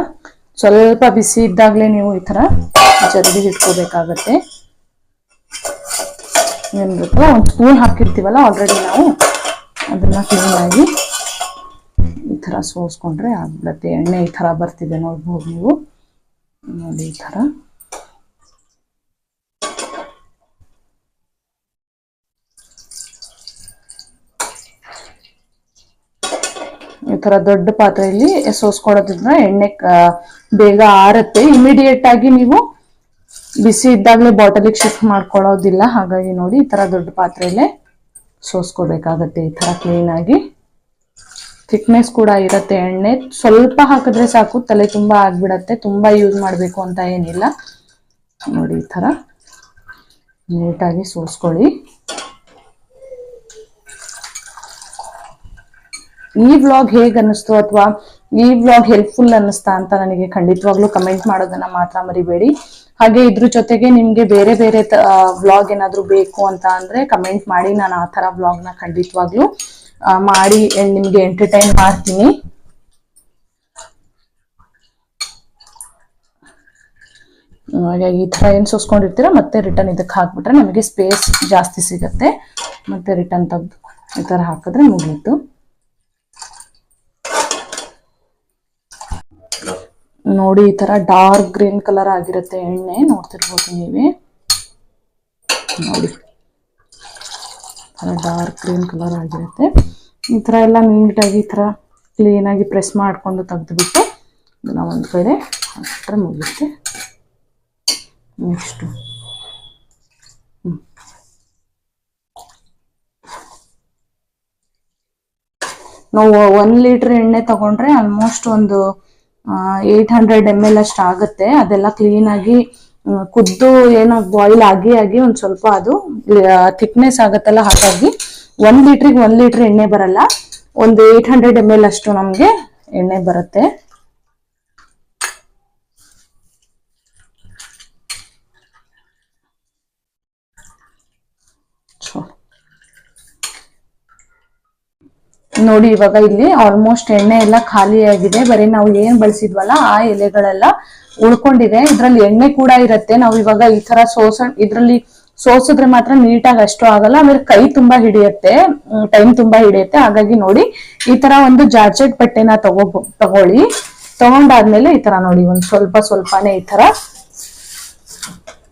ಸ್ವಲ್ಪ ಬಿಸಿ ಇದ್ದಾಗ್ಲೇ ನೀವು ಈ ತರ ಜರಡಿ ಇಟ್ಕೋಬೇಕಾಗತ್ತೆ. ಏನ್ ಒಂದು ಸ್ಪೂನ್ ಹಾಕಿರ್ತೀವಲ್ಲ ಆಲ್ರೆಡಿ ನಾವು ಅದನ್ನ ಕ್ಲೀನ್ ಆಗಿ ತರ ಸೋಸ್ಕೊಂಡ್ರೆ ಆಗ್ಬಿಡತ್ತೆ ಎಣ್ಣೆ ಈ ತರ ಬರ್ತಿದೆ ನೋಡ್ಬೋದು ನೀವು. ನೋಡಿ ಈ ತರ ಈ ತರ ದೊಡ್ಡ ಪಾತ್ರೆಯಲ್ಲಿ ಸೋಸ್ಕೊಳ್ಳೋದ್ರಿಂದ ಎಣ್ಣೆ ಬೇಗ ಆರತ್ತೆ. ಇಮಿಡಿಯೇಟ್ ಆಗಿ ನೀವು ಬಿಸಿ ಇದ್ದಾಗಲೇ ಬಾಟಲಿಗೆ ಶಿಫ್ಟ್ ಮಾಡ್ಕೊಳ್ಳೋದಿಲ್ಲ. ಹಾಗಾಗಿ ನೋಡಿ ಈ ತರ ದೊಡ್ಡ ಪಾತ್ರೆಯಲ್ಲೇ ಸೋಸ್ಕೋಬೇಕಾಗತ್ತೆ ಈ ತರ ಕ್ಲೀನ್ ಆಗಿ. ಥಿಕ್ನೆಸ್ ಕೂಡ ಇರುತ್ತೆ ಎಣ್ಣೆ. ಸ್ವಲ್ಪ ಹಾಕಿದ್ರೆ ಸಾಕು, ತಲೆ ತುಂಬಾ ಆಗ್ಬಿಡತ್ತೆ, ತುಂಬಾ ಯೂಸ್ ಮಾಡಬೇಕು ಅಂತ ಏನಿಲ್ಲ. ನೋಡಿ ಈ ಥರ. ನೀಟಾಗಿ ಸೋಸ್ಕೊಳ್ಳಿ. ಈ ವ್ಲಾಗ್ ಹೇಗೆ ಅನ್ನಿಸ್ತು ಅಥವಾ ಈ ವ್ಲಾಗ್ ಹೆಲ್ಪ್ಫುಲ್ ಅನ್ನಿಸ್ತಾ ಅಂತ ನನಗೆ ಖಂಡಿತವಾಗ್ಲೂ ಕಮೆಂಟ್ ಮಾಡೋದನ್ನ ಮಾತ್ರ ಮರಿಬೇಡಿ. ಹಾಗೆ ಇದ್ರ ಜೊತೆಗೆ ನಿಮಗೆ ಬೇರೆ ಬೇರೆ ವ್ಲಾಗ್ ಏನಾದರೂ ಬೇಕು ಅಂತ ಅಂದ್ರೆ ಕಮೆಂಟ್ ಮಾಡಿ. ನಾನು ಆ ಥರ ವ್ಲಾಗ್ನ ಖಂಡಿತವಾಗ್ಲೂ ಮಾಡಿ ನಿಮ್ಗೆ ಎಂಟರ್ಟೈನ್ ಮಾಡ್ತೀನಿ. ಹಾಗಾಗಿ ಈ ತರ ಏನ್ ಸೋಸ್ಕೊಂಡಿರ್ತೀರ ಮತ್ತೆ ರಿಟರ್ನ್ ಇದಕ್ಕೆ ಹಾಕ್ಬಿಟ್ರೆ ನಮಗೆ ಸ್ಪೇಸ್ ಜಾಸ್ತಿ ಸಿಗತ್ತೆ. ಮತ್ತೆ ರಿಟರ್ನ್ ತಗ್ ಈ ತರ ಹಾಕಿದ್ರೆ ಮುಗೀತು. ನೋಡಿ ಈ ತರ ಡಾರ್ಕ್ ಗ್ರೀನ್ ಕಲರ್ ಆಗಿರುತ್ತೆ ಎಣ್ಣೆ ನೋಡ್ತಿರ್ಬೋದು ನೀವೇ. ನೋಡಿ. ಡಾರ್ಕ್ ಗ್ರೀನ್ ಕಲರ್ ಆಗಿರುತ್ತೆ. ಈ ತರ ಎಲ್ಲ ನೀಟಾಗಿ ಈ ತರ ಕ್ಲೀನ್ ಆಗಿ ಪ್ರೆಸ್ ಮಾಡ್ಕೊಂಡು ತೆಗೆದುಬಿಟ್ಟು ಇದನ್ನು ಒಂದು ಕಡೆ ಹಾಕ್ಬಿಟ್ರೆ ಮುಗಿಯುತ್ತೆ. ನೆಕ್ಸ್ಟ್. ನಾವು ಒನ್ ಲೀಟರ್ ಎಣ್ಣೆ ತಗೊಂಡ್ರೆ ಆಲ್ಮೋಸ್ಟ್ ಒಂದು ಏಯ್ಟ್ ಹಂಡ್ರೆಡ್ ಎಂ ಎಲ್ ಅಷ್ಟು ಆಗುತ್ತೆ. ಅದೆಲ್ಲ ಕ್ಲೀನ್ ಆಗಿ ಕುದ್ದು ಏನೋ ಬಾಯ್ಲ್ ಆಗಿ ಆಗಿ ಒಂದು ಸ್ವಲ್ಪ ಅದು ಥಿಕ್ನೆಸ್ ಆಗುತ್ತಲ್ಲ ಹಾಗಾಗಿ ಒಂದ್ ಲೀಟ್ರಿಗೆ ಒಂದ್ ಲೀಟರ್ ಎಣ್ಣೆ ಬರಲ್ಲ. ಒಂದು ಏಟ್ ಹಂಡ್ರೆಡ್ ಎಂ ಎಲ್ ಅಷ್ಟು ನಮ್ಗೆ ಎಣ್ಣೆ ಬರುತ್ತೆ. ನೋಡಿ, ಇವಾಗ ಇಲ್ಲಿ ಆಲ್ಮೋಸ್ಟ್ ಎಣ್ಣೆ ಎಲ್ಲ ಖಾಲಿ ಆಗಿದೆ. ಬರೀ ನಾವು ಏನ್ ಬಳಸಿದ್ವಲ್ಲ, ಆ ಎಲೆಗಳೆಲ್ಲ ಉಳ್ಕೊಂಡಿದೆ. ಇದ್ರಲ್ಲಿ ಎಣ್ಣೆ ಕೂಡ ಇರತ್ತೆ. ನಾವು ಇವಾಗ ಈ ತರ ಸೋಸ ಇದ್ರಲ್ಲಿ ಸೋಸಿದ್ರೆ ಮಾತ್ರ ನೀಟಾಗಿ ಅಷ್ಟು ಆಗಲ್ಲ, ಆಮೇಲೆ ಕೈ ತುಂಬಾ ಹಿಡಿಯುತ್ತೆ ಟೈಮ್ ತುಂಬಾ ಹಿಡಿಯುತ್ತೆ. ಹಾಗಾಗಿ ನೋಡಿ, ಈ ತರ ಒಂದು ಜಾರ್ಜೆಟ್ ಬಟ್ಟೆನ ತಗೋ, ತಗೊಳ್ಳಿ. ತಗೊಂಡಾದ್ಮೇಲೆ ಈ ತರ ನೋಡಿ, ಒಂದ್ ಸ್ವಲ್ಪ ಸ್ವಲ್ಪನೇ ಈ ತರ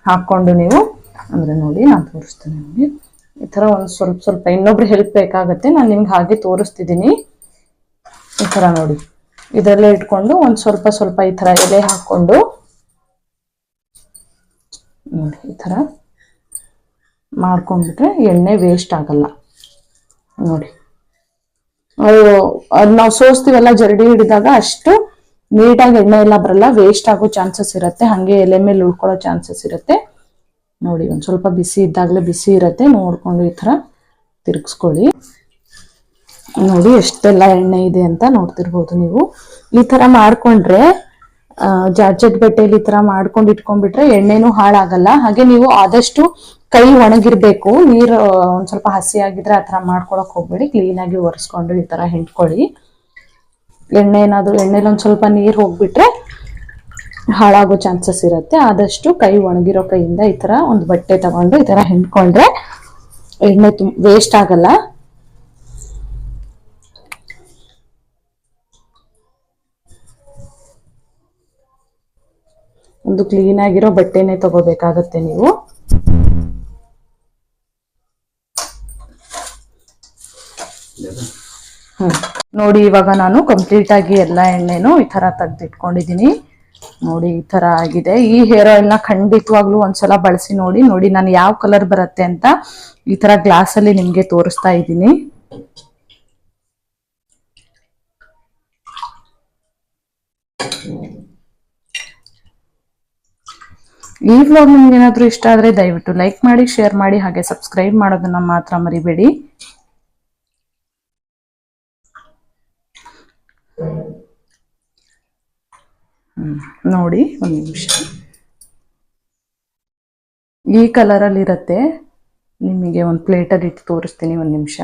ಹಾಕೊಂಡು ನೀವು, ಅಂದ್ರೆ ನೋಡಿ ನಾನು ತೋರಿಸ್ತೇನೆ ನಿಮಗೆ. ಈ ತರ ಒಂದ್ ಸ್ವಲ್ಪ ಸ್ವಲ್ಪ, ಇನ್ನೊಬ್ರು ಹೆಲ್ಪ್ ಬೇಕಾಗತ್ತೆ, ನಾನು ನಿಮ್ಗೆ ಹಾಗೆ ತೋರಿಸ್ತಿದ್ದೀನಿ ಈ ತರ ನೋಡಿ ಇದೆಲ್ಲ ಇಟ್ಕೊಂಡು ಒಂದ್ ಸ್ವಲ್ಪ ಸ್ವಲ್ಪ ಈ ತರ ಎಲೆ ಹಾಕೊಂಡು ನೋಡಿ, ಈ ತರ. ಮಾಡ್ಕೊಂಡ್ಬಿಟ್ರೆ ಎಣ್ಣೆ ವೇಸ್ಟ್ ಆಗಲ್ಲ. ನೋಡಿ. ಅದು ನಾವು ಸೋಸ್ತೀವಲ್ಲ ಜರಡಿ ಹಿಡಿದಾಗ ಅಷ್ಟು ನೀಟಾಗಿ ಎಣ್ಣೆ ಎಲ್ಲ ಬರಲ್ಲ ವೇಸ್ಟ್ ಆಗೋ ಚಾನ್ಸಸ್ ಇರುತ್ತೆ. ಹಂಗೆ ಎಲೆ ಮೇಲೆ ಉಳ್ಕೊಳ್ಳೋ ಚಾನ್ಸಸ್ ಇರುತ್ತೆ. ನೋಡಿ, ಒಂದು ಸ್ವಲ್ಪ ಬಿಸಿ ಇದ್ದಾಗಲೇ ಬಿಸಿ ಇರುತ್ತೆ. ನೋಡ್ಕೊಂಡು ಈ ಥರ ತಿರುಗಿಸ್ಕೊಳ್ಳಿ. ನೋಡಿ, ಎಷ್ಟೆಲ್ಲ ಎಣ್ಣೆ ಇದೆ ಅಂತ ನೋಡ್ತಿರ್ಬೋದು ನೀವು. ಈ ಥರ ಮಾಡ್ಕೊಂಡ್ರೆ ಜಾರ್ಜೆಟ್ ಬಟ್ಟೆಲಿ ಈ ತರ ಮಾಡ್ಕೊಂಡು ಇಟ್ಕೊಂಡ್ಬಿಟ್ರೆ ಎಣ್ಣೆನೂ ಹಾಳಾಗಲ್ಲ. ಹಾಗೆ ನೀವು ಆದಷ್ಟು ಕೈ ಒಣಗಿರ್ಬೇಕು, ನೀರು ಒಂದ್ ಸ್ವಲ್ಪ ಹಸಿ ಆಗಿದ್ರೆ ಆ ತರ ಮಾಡ್ಕೊಳಕ್ ಹೋಗ್ಬೇಡಿ ಕ್ಲೀನ್ ಆಗಿ ಒರೆಸ್ಕೊಂಡು ಈ ತರ ಹಿಂಡ್ಕೊಳ್ಳಿ. ಎಣ್ಣೆ ಏನಾದ್ರು, ಎಣ್ಣೆಲಿ ಒಂದ್ ಸ್ವಲ್ಪ ನೀರ್ ಹೋಗ್ಬಿಟ್ರೆ ಹಾಳಾಗೋ ಚಾನ್ಸಸ್ ಇರುತ್ತೆ. ಆದಷ್ಟು ಕೈ ಒಣಗಿರೋ ಕೈಯಿಂದ ಈ ತರ ಒಂದು ಬಟ್ಟೆ ತಗೊಂಡು ಈ ತರ ಹಿಂಡ್ಕೊಂಡ್ರೆ ಎಣ್ಣೆ ತುಂಬ ವೇಸ್ಟ್ ಆಗಲ್ಲ. ಒಂದು ಕ್ಲೀನ್ ಆಗಿರೋ ಬಟ್ಟೆನೆ ತಗೋಬೇಕಾಗತ್ತೆ ನೀವು. ನೋಡಿ, ಇವಾಗ ನಾನು ಕಂಪ್ಲೀಟ್ ಆಗಿ ಎಲ್ಲ ಎಣ್ಣೆನು ಈ ತರ ತೆಗ್ದಿಟ್ಕೊಂಡಿದೀನಿ ನೋಡಿ, ಈ ತರ ಆಗಿದೆ. ಈ ಹೇರ್ ಆಯಿಲ್ನ ಖಂಡಿತವಾಗ್ಲೂ ಒಂದ್ಸಲ ಬಳಸಿ ನೋಡಿ. ನೋಡಿ, ನಾನು ಯಾವ ಕಲರ್ ಬರುತ್ತೆ ಅಂತ ಈ ತರ ಗ್ಲಾಸ್ ಅಲ್ಲಿ ನಿಮ್ಗೆ ತೋರಿಸ್ತಾ ಇದ್ದೀನಿ. ಈ ವ್ಲಾಗ್ ನಿಮ್ಗೆ ಏನಾದರೂ ಇಷ್ಟ ಆದರೆ ದಯವಿಟ್ಟು ಲೈಕ್ ಮಾಡಿ ಶೇರ್ ಮಾಡಿ, ಹಾಗೆ ಸಬ್ಸ್ಕ್ರೈಬ್ ಮಾಡೋದನ್ನ ಮಾತ್ರ ಮರಿಬೇಡಿ. ನೋಡಿ ಒಂದು ನಿಮಿಷ. ಈ ಕಲರಲ್ಲಿ ಇರುತ್ತೆ ನಿಮಗೆ ಒಂದು ಪ್ಲೇಟಲ್ಲಿ ಇಟ್ಟು ತೋರಿಸ್ತೀನಿ ಒಂದು ನಿಮಿಷ.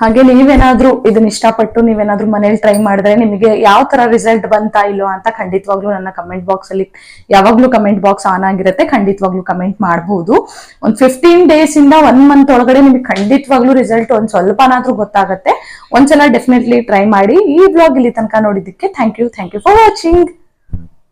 ಹಾಗೆ ನೀವೇನಾದ್ರೂ ಇದನ್ನ ಇಷ್ಟಪಟ್ಟು ನೀವೇನಾದ್ರೂ ಮನೇಲಿ ಟ್ರೈ ಮಾಡಿದ್ರೆ ನಿಮಗೆ ಯಾವ ತರ ರಿಸಲ್ಟ್ ಬಂತಾ ಇಲ್ಲೋ ಅಂತ ಖಂಡಿತವಾಗ್ಲೂ ನನ್ನ ಕಮೆಂಟ್ ಬಾಕ್ಸ್ ಅಲ್ಲಿ, ಯಾವಾಗ್ಲೂ ಕಮೆಂಟ್ ಬಾಕ್ಸ್ ಆನ್ ಆಗಿರುತ್ತೆ, ಖಂಡಿತವಾಗ್ಲೂ ಕಮೆಂಟ್ ಮಾಡಬಹುದು ಒಂದ್ ಫಿಫ್ಟೀನ್ ಡೇಸ್ ಇಂದ ಒನ್ ಮಂತ್ ಒಳಗಡೆ ನಿಮಗೆ ಖಂಡಿತವಾಗ್ಲೂ ರಿಸಲ್ಟ್ ಒಂದ್ ಸ್ವಲ್ಪನಾದ್ರೂ ಗೊತ್ತಾಗುತ್ತೆ. ಒಂದ್ಸಲ ಡೆಫಿನೆಟ್ಲಿ ಟ್ರೈ ಮಾಡಿ ಈ ಬ್ಲಾಗ್ ಇಲ್ಲಿ ತನಕ ನೋಡಿದ್ದಕ್ಕೆ thank you thank you for watching